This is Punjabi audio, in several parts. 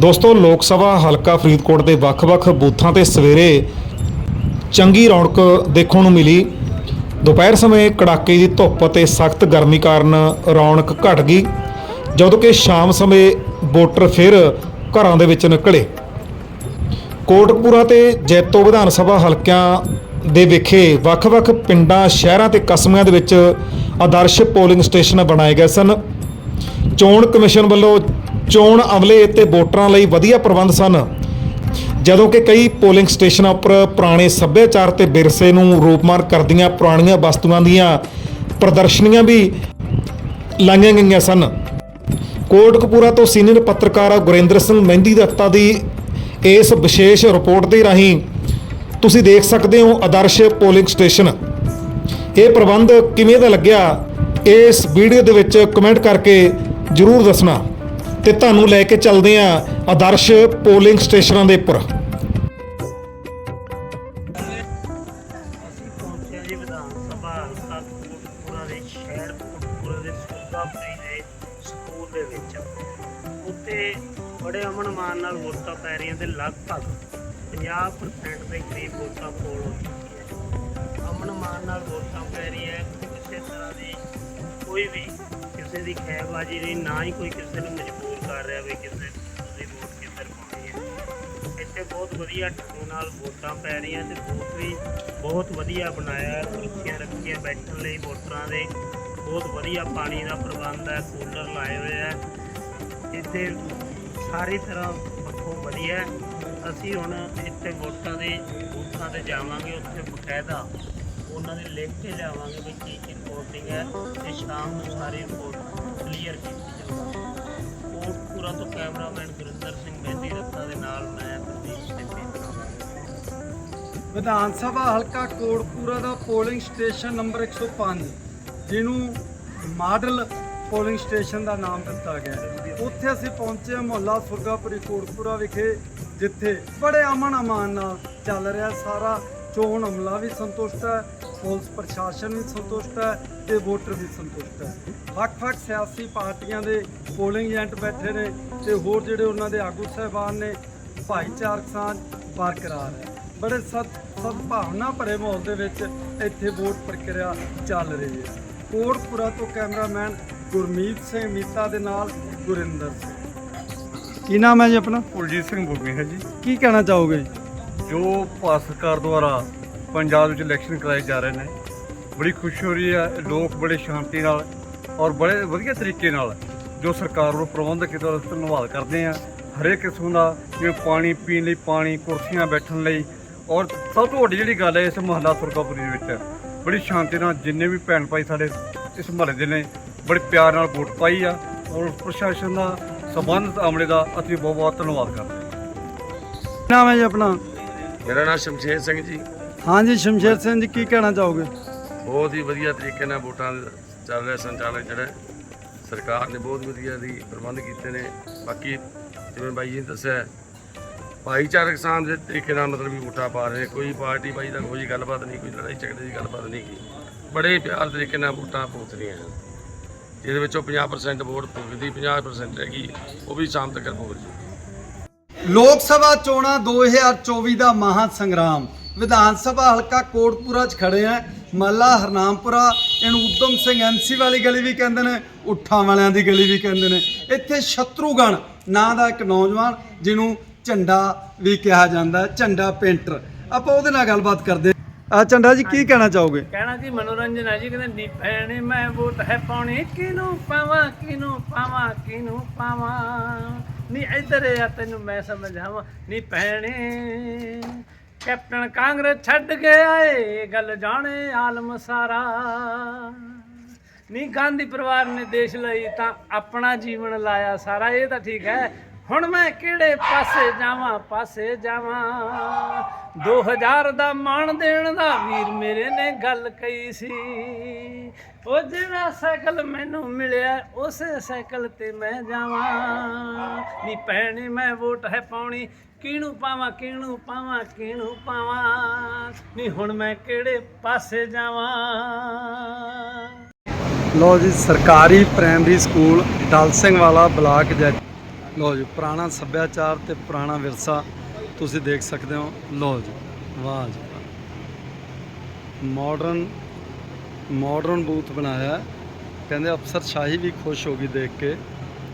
ਦੋਸਤੋ, ਲੋਕ ਸਭਾ ਹਲਕਾ ਫਰੀਦਕੋਟ ਦੇ ਵੱਖ-ਵੱਖ ਬੂਥਾਂ ਤੇ ਸਵੇਰੇ ਚੰਗੀ ਰੌਣਕ ਦੇਖਣ ਨੂੰ ਮਿਲੀ। ਦੁਪਹਿਰ ਸਮੇਂ ਕੜਾਕੇ ਦੀ ਧੁੱਪ ਅਤੇ ਸਖਤ ਗਰਮੀ ਕਾਰਨ ਰੌਣਕ ਘਟ ਗਈ, ਜਦੋਂ ਕਿ ਸ਼ਾਮ ਸਮੇਂ ਵੋਟਰ ਫਿਰ ਘਰਾਂ ਦੇ ਵਿੱਚ ਨਿਕਲੇ। ਕੋਟਕਪੂਰਾ ਤੇ ਜੈਤੋ ਵਿਧਾਨ ਸਭਾ ਹਲਕਿਆਂ ਦੇ ਵਿਖੇ ਵੱਖ-ਵੱਖ ਪਿੰਡਾਂ, ਸ਼ਹਿਰਾਂ ਤੇ ਕਸਬਿਆਂ ਦੇ ਵਿੱਚ ਆਦਰਸ਼ ਪੋਲਿੰਗ ਸਟੇਸ਼ਨ ਬਣਾਏ ਗਏ ਸਨ। ਚੋਣ ਕਮਿਸ਼ਨ ਵੱਲੋਂ ਚੋਣ ਅਮਲੇ ਅਤੇ ਵੋਟਰਾਂ ਲਈ ਵਧੀਆ ਪ੍ਰਬੰਧ ਸਨ। ਜਦੋਂ ਕਿ ਕਈ ਪੋਲਿੰਗ ਸਟੇਸ਼ਨਾਂ ਉੱਪਰ ਪੁਰਾਣੇ ਸੱਭਿਆਚਾਰ ਤੇ ਵਿਰਸੇ ਨੂੰ ਰੂਪਮਾਨ ਕਰਦੀਆਂ ਪੁਰਾਣੀਆਂ ਵਸਤੂਆਂ ਦੀਆਂ ਪ੍ਰਦਰਸ਼ਨੀਆਂ ਵੀ ਲਾਈਆਂ ਗਈਆਂ ਸਨ। ਕੋਟਕਪੂਰਾ ਤੋਂ ਸੀਨੀਅਰ ਪੱਤਰਕਾਰ ਗੁਰਿੰਦਰ ਸਿੰਘ ਮਹਿੰਦੀ ਦੱਤਾ ਦੀ ਇਸ ਵਿਸ਼ੇਸ਼ ਰਿਪੋਰਟ ਦੇ ਰਾਹੀਂ ਤੁਸੀਂ ਦੇਖ ਸਕਦੇ ਹੋ ਆਦਰਸ਼ ਪੋਲਿੰਗ ਸਟੇਸ਼ਨ। ਇਹ ਪ੍ਰਬੰਧ ਕਿਵੇਂ ਦਾ ਲੱਗਿਆ? ਇਸ ਵੀਡੀਓ ਦੇ ਵਿੱਚ ਕਮੈਂਟ ਕਰਕੇ ਜਰੂਰ ਦੱਸਣਾ ਤੇ ਤੁਹਾਨੂੰ ਲੈ ਕੇ ਚੱਲਦੇ ਹਾਂ ਆਦਰਸ਼ ਪੋਲਿੰਗ ਸਟੇਸ਼ਨਾਂ ਦੇ ਉੱਪਰ। ਅਸੀਂ ਬੜੇ ਅਮਨ ਮਾਨ ਨਾਲ ਵੋਟਾਂ ਪੈ ਰਹੀਆਂ ਤੇ ਲਗਭਗ 50% ਦੇ ਕਰੀਬ ਕੋਈ ਵੀ ਕਿਸੇ ਦੀ ਖੈਬਾਜੀ ਨਹੀਂ ਨਾ ਹੀ ਕੋਈ ਕਿਸੇ ਨੂੰ ਮਜਬੂਰ ਕਰ ਰਿਹਾ ਵੀ ਕਿਸੇ ਤੁਸੀਂ ਵੋਟ ਕਿੱਧਰ ਪਾਉਣੀ ਹੈ। ਇੱਥੇ ਬਹੁਤ ਵਧੀਆ ਢੰਗ ਨਾਲ ਵੋਟਾਂ ਪੈ ਰਹੀਆਂ ਤੇ ਬੂਥ ਵੀ ਬਹੁਤ ਵਧੀਆ ਬਣਾਇਆ ਹੈ। ਕੁਰਸੀਆਂ ਰੱਖੀਆਂ ਬੈਠਣ ਲਈ ਵੋਟਰਾਂ ਦੇ। ਬਹੁਤ ਵਧੀਆ ਪਾਣੀ ਦਾ ਪ੍ਰਬੰਧ ਹੈ, ਕੂਲਰ ਲਾਏ ਹੋਏ ਹੈ। ਇੱਥੇ ਸਾਰੀ ਤਰ੍ਹਾਂ ਪੱਖੋਂ ਵਧੀਆ ਅਸੀਂ ਹੁਣ ਇੱਥੇ ਵੋਟਾਂ ਦੇ, ਬੂਥਾਂ ਤੇ ਜਾਵਾਂਗੇ, ਉੱਥੇ ਬਕਾਇਦਾ ਉਹਨਾਂ ਦੇ ਲਿਖ ਕੇ ਲਿਆਵਾਂਗੇ ਵੀ ਕੀ ਕੀ ਰਿਪੋਰਟਿੰਗ ਹੈ ਤੇ ਸ਼ਾਮ ਨੂੰ ਸਾਰੀ ਰਿਪੋਰਟ ਕਲੀਅਰ ਕੀਤੀ ਜਾਊਗੀ। ਕੋਟਪੂਰਾ ਤੋਂ ਕੈਮਰਾਮੈਨ ਗੁਰਿੰਦਰ ਸਿੰਘ ਮਹਿੰਦੀ ਰੱਤਾ ਦੇ ਨਾਲ ਮੈਂ ਪ੍ਰਦੀਪ ਸਿੰਘ ਵਿਧਾਨ ਸਭਾ ਹਲਕਾ ਕੋਟਪੂਰਾ ਦਾ ਪੋਲਿੰਗ ਸਟੇਸ਼ਨ ਨੰਬਰ 105 ਜਿਹਨੂੰ ਮਾਡਲ ਪੋਲਿੰਗ ਸਟੇਸ਼ਨ ਦਾ ਨਾਮ ਦਿੱਤਾ ਗਿਆ ਉੱਥੇ ਅਸੀਂ ਪਹੁੰਚੇ ਮੁਹੱਲਾ ਸੁਰਗਾਪੁਰੀ ਕੋਟਪੂਰਾ ਵਿਖੇ, ਜਿੱਥੇ ਬੜੇ ਅਮਨ ਅਮਾਨ ਨਾਲ ਚੱਲ ਰਿਹਾ ਸਾਰਾ ਚੋਣ ਅਮਲਾ ਵੀ ਸੰਤੁਸ਼ਟ ਹੈ। ਪੁਲਿਸ ਪ੍ਰਸ਼ਾਸਨ ਵੀ ਸੰਤੁਸ਼ਟ ਹੈ ਤੇ ਵੋਟਰ ਵੀ ਸੰਤੁਸ਼ਟ ਹੈ। ਵੱਖ-ਵੱਖ ਸਿਆਸੀ ਪਾਰਟੀਆਂ ਦੇ ਪੋਲਿੰਗ ਏਜੰਟ ਬੈਠੇ ਨੇ ਤੇ ਹੋਰ ਜਿਹੜੇ ਉਹਨਾਂ ਦੇ ਆਗੂ ਸਹਿਬਾਨ ਨੇ ਭਾਈਚਾਰਕ ਸਾਂਝ ਬਰਕਰਾਰ ਹੈ। ਬੜੇ ਸਤ ਸਦਭਾਵਨਾ ਭਰੇ ਮਾਹੌਲ ਦੇ ਵਿੱਚ ਇੱਥੇ ਵੋਟ ਪ੍ਰਕਿਰਿਆ ਚੱਲ ਰਹੀ ਹੈ। ਕੋਟਪੁਰਾ ਤੋਂ ਕੈਮਰਾਮੈਨ ਗੁਰਮੀਤ ਸਿੰਘ ਮੀਤਾ ਦੇ ਨਾਲ ਗੁਰਿੰਦਰ ਸਿੰਘ। ਕੀ ਨਾਮ ਹੈ ਜੀ ਆਪਣਾ? ਕੁਲਜੀਤ ਸਿੰਘ ਬੋਲ ਰਿਹਾ ਜੀ। ਕੀ ਕਹਿਣਾ ਚਾਹੋਗੇ ਜੋ? ਭਾਰਤ ਸਰਕਾਰ ਦੁਆਰਾ ਪੰਜਾਬ ਵਿੱਚ ਇਲੈਕਸ਼ਨ ਕਰਾਏ ਜਾ ਰਹੇ ਨੇ। ਬੜੀ ਖੁਸ਼ੀ ਹੋ ਰਹੀ ਹੈ ਲੋਕ ਬੜੇ ਸ਼ਾਂਤੀ ਨਾਲ ਔਰ ਬੜੇ ਵਧੀਆ ਤਰੀਕੇ ਨਾਲ ਜੋ ਸਰਕਾਰ ਵੱਲੋਂ ਪ੍ਰਬੰਧ ਕੀਤਾ ਉਹਦਾ ਧੰਨਵਾਦ ਕਰਦੇ ਆ ਹਰੇਕ ਕਿਸਮ ਦਾ ਜਿਵੇਂ ਪਾਣੀ ਪੀਣ ਲਈ ਪਾਣੀ ਕੁਰਸੀਆਂ ਬੈਠਣ ਲਈ ਔਰ ਸਭ ਤੋਂ ਵੱਡੀ ਜਿਹੜੀ ਗੱਲ ਹੈ ਇਸ ਮਹੱਲਾ ਸੁਰਗਾਪੁਰੀ ਦੇ ਵਿੱਚ। ਬੜੀ ਸ਼ਾਂਤੀ ਨਾਲ ਜਿੰਨੇ ਵੀ ਭੈਣ ਭਾਈ ਸਾਡੇ ਇਸ ਮਹੱਲੇ ਦੇ ਨੇ ਬੜੇ ਪਿਆਰ ਨਾਲ ਵੋਟ ਪਾਈ ਆ ਔਰ ਪ੍ਰਸ਼ਾਸਨ ਦਾ ਸਬੰਧਤ ਅਮਲੇ ਦਾ ਅਸੀਂ ਬਹੁਤ ਬਹੁਤ ਧੰਨਵਾਦ ਕਰਦੇ ਹਾਂ। ਨਾਮ ਹੈ ਜੀ ਆਪਣਾ? ਮੇਰਾ ਨਾਮ ਸ਼ਮਸ਼ੇਰ ਸਿੰਘ ਜੀ। ਹਾਂਜੀ ਸ਼ਮਸ਼ੇਰ ਸਿੰਘ ਜੀ ਕੀ ਕਹਿਣਾ ਚਾਹੋਗੇ? ਬਹੁਤ ਹੀ ਵਧੀਆ ਤਰੀਕੇ ਨਾਲ ਵੋਟਾਂ ਚੱਲ ਰਿਹਾ ਸੰਚਾਲਨ ਜਿਹੜਾ ਸਰਕਾਰ ਨੇ ਬਹੁਤ ਵਧੀਆ ਦੀ ਪ੍ਰਬੰਧ ਕੀਤੇ ਨੇ। ਬਾਕੀ ਜਿਵੇਂ ਬਾਈ ਜੀ ਨੇ ਦੱਸਿਆ ਭਾਈਚਾਰਕ ਸਾਂਝ ਦੇ ਤਰੀਕੇ ਨਾਲ ਮਤਲਬ ਵੀ ਵੋਟਾਂ ਪਾ ਰਹੇ ਕੋਈ ਪਾਰਟੀ ਬਾਈ ਦਾ ਕੋਈ ਗੱਲਬਾਤ ਨਹੀਂ ਕੋਈ ਲੜਾਈ ਝਗੜੇ ਦੀ ਗੱਲਬਾਤ ਨਹੀਂ ਕੀ ਬੜੇ ਪਿਆਰ ਤਰੀਕੇ ਨਾਲ ਵੋਟਾਂ ਪਹੁੰਚ ਰਹੀਆਂ ਹਨ ਜਿਹਦੇ ਵਿੱਚੋਂ 50% ਵੋਟ ਪੁੱਗਦੀ 50% ਹੈਗੀ ਉਹ ਵੀ ਸ਼ਾਮ ਤੱਕ ਪਹੁੰਚ ਜੂ ਲੋਕ ਸਭਾ ਚੋਣਾਂ 2024 ਦਾ ਮਹਾਂ ਸੰਗਰਾਮ। ਵਿਧਾਨ ਸਭਾ ਹਲਕਾ ਕੋਟਪੂਰਾ 'ਚ ਖੜੇ ਆ। ਮੱਲਾ ਹਰਨਾਮਪੁਰਾ, ਇਹਨੂੰ ਉਦਮ ਸਿੰਘ ਐਮਸੀ ਵਾਲੀ ਗਲੀ ਵੀ ਕਹਿੰਦੇ ਨੇ, ਉੱਠਾਂ ਵਾਲਿਆਂ ਦੀ ਗਲੀ ਵੀ ਕਹਿੰਦੇ ਨੇ। ਇੱਥੇ ਸ਼ਤਰੂਗਣ ਨਾਂ ਦਾ ਇੱਕ ਨੌਜਵਾਨ, ਜਿਹਨੂੰ ਝੰਡਾ ਵੀ ਕਿਹਾ ਜਾਂਦਾ ਝੰਡਾ ਪੇਂਟਰ। ਆਪਾਂ ਉਹਦੇ ਨਾਲ ਗੱਲਬਾਤ ਕਰਦੇ ਆ ਝੰਡਾ ਜੀ, ਕੀ ਕਹਿਣਾ ਚਾਹੋਗੇ? ਕਹਿਣਾ ਜੀ, ਮਨੋਰੰਜਨ ਹੈ ਜੀ, ਕਹਿੰਦੇ ਨੀ ਭੈਣੇ ਮੈਂ ਵੋਟ ਹੈ ਪਾਉਣੀ ਕਿਨੂੰ ਪਾਵਾਂ ਕਿਨੂੰ ਪਾਵਾਂ ਕਿਨੂੰ ਪਾਵਾਂ? ਨੀ ਇੱਧਰ ਆ, ਤੈਨੂੰ ਮੈਂ ਸਮਝਾਵਾਂ ਨੀ। ਭੈਣੇ ਕੈਪਟਨ ਕਾਂਗਰਸ ਛੱਡ ਕੇ ਆਏ ਗੱਲ ਜਾਣੇ ਆਲਮ ਸਾਰਾ। ਨੀ ਗਾਂਧੀ ਪਰਿਵਾਰ ਨੇ ਦੇਸ਼ ਲਈ ਤਾਂ ਆਪਣਾ ਜੀਵਨ ਲਾਇਆ ਸਾਰਾ, ਇਹ ਤਾਂ ਠੀਕ ਹੈ। ਹੁਣ ਮੈਂ ਕਿਹੜੇ ਪਾਸੇ ਜਾਵਾਂ ਪਾਸੇ ਜਾਵਾਂ? 2000 ਦਾ ਮਾਣ ਦੇਣ ਦਾ ਵੀਰ ਮੇਰੇ ਨੇ ਗੱਲ ਕਹੀ ਸੀ। ਉਹ ਜਿਹੜਾ ਸਾਈਕਲ ਮੈਨੂੰ ਮਿਲਿਆ, ਉਸੇ ਸਾਈਕਲ ਤੇ ਮੈਂ ਜਾਵਾਂ। ਨੀ ਭੈਣੇ, ਮੈਂ ਵੋਟ ਹੈ ਪਾਉਣੀ। ਕਿਹਨੂੰ ਪਾਵਾਂ ਕਿਹਨੂੰ ਪਾਵਾਂ ਕਿਹਨੂੰ ਪਾਵਾਂ? ਨੀ ਹੁਣ ਮੈਂ ਕਿਹੜੇ ਪਾਸੇ ਜਾਵਾਂ? ਲੋ ਜੀ, ਸਰਕਾਰੀ ਪ੍ਰਾਇਮਰੀ ਸਕੂਲ ਡਲ ਸਿੰਘ ਵਾਲਾ ਬਲਾਕ ਜੈ ਲਓ ਜੀ, ਪੁਰਾਣਾ ਸੱਭਿਆਚਾਰ ਤੇ ਪੁਰਾਣਾ ਵਿਰਸਾ ਤੁਸੀਂ ਦੇਖ ਸਕਦੇ ਹੋ। ਲਓ ਜੀ, ਵਾਹ ਜੀ ਮਾਡਰਨ ਮਾਡਰਨ ਬੂਥ ਬਣਾਇਆ ਕਹਿੰਦੇ ਅਫਸਰ ਸ਼ਾਹੀ ਵੀ ਖੁਸ਼ ਹੋ ਗਈ ਦੇਖ ਕੇ।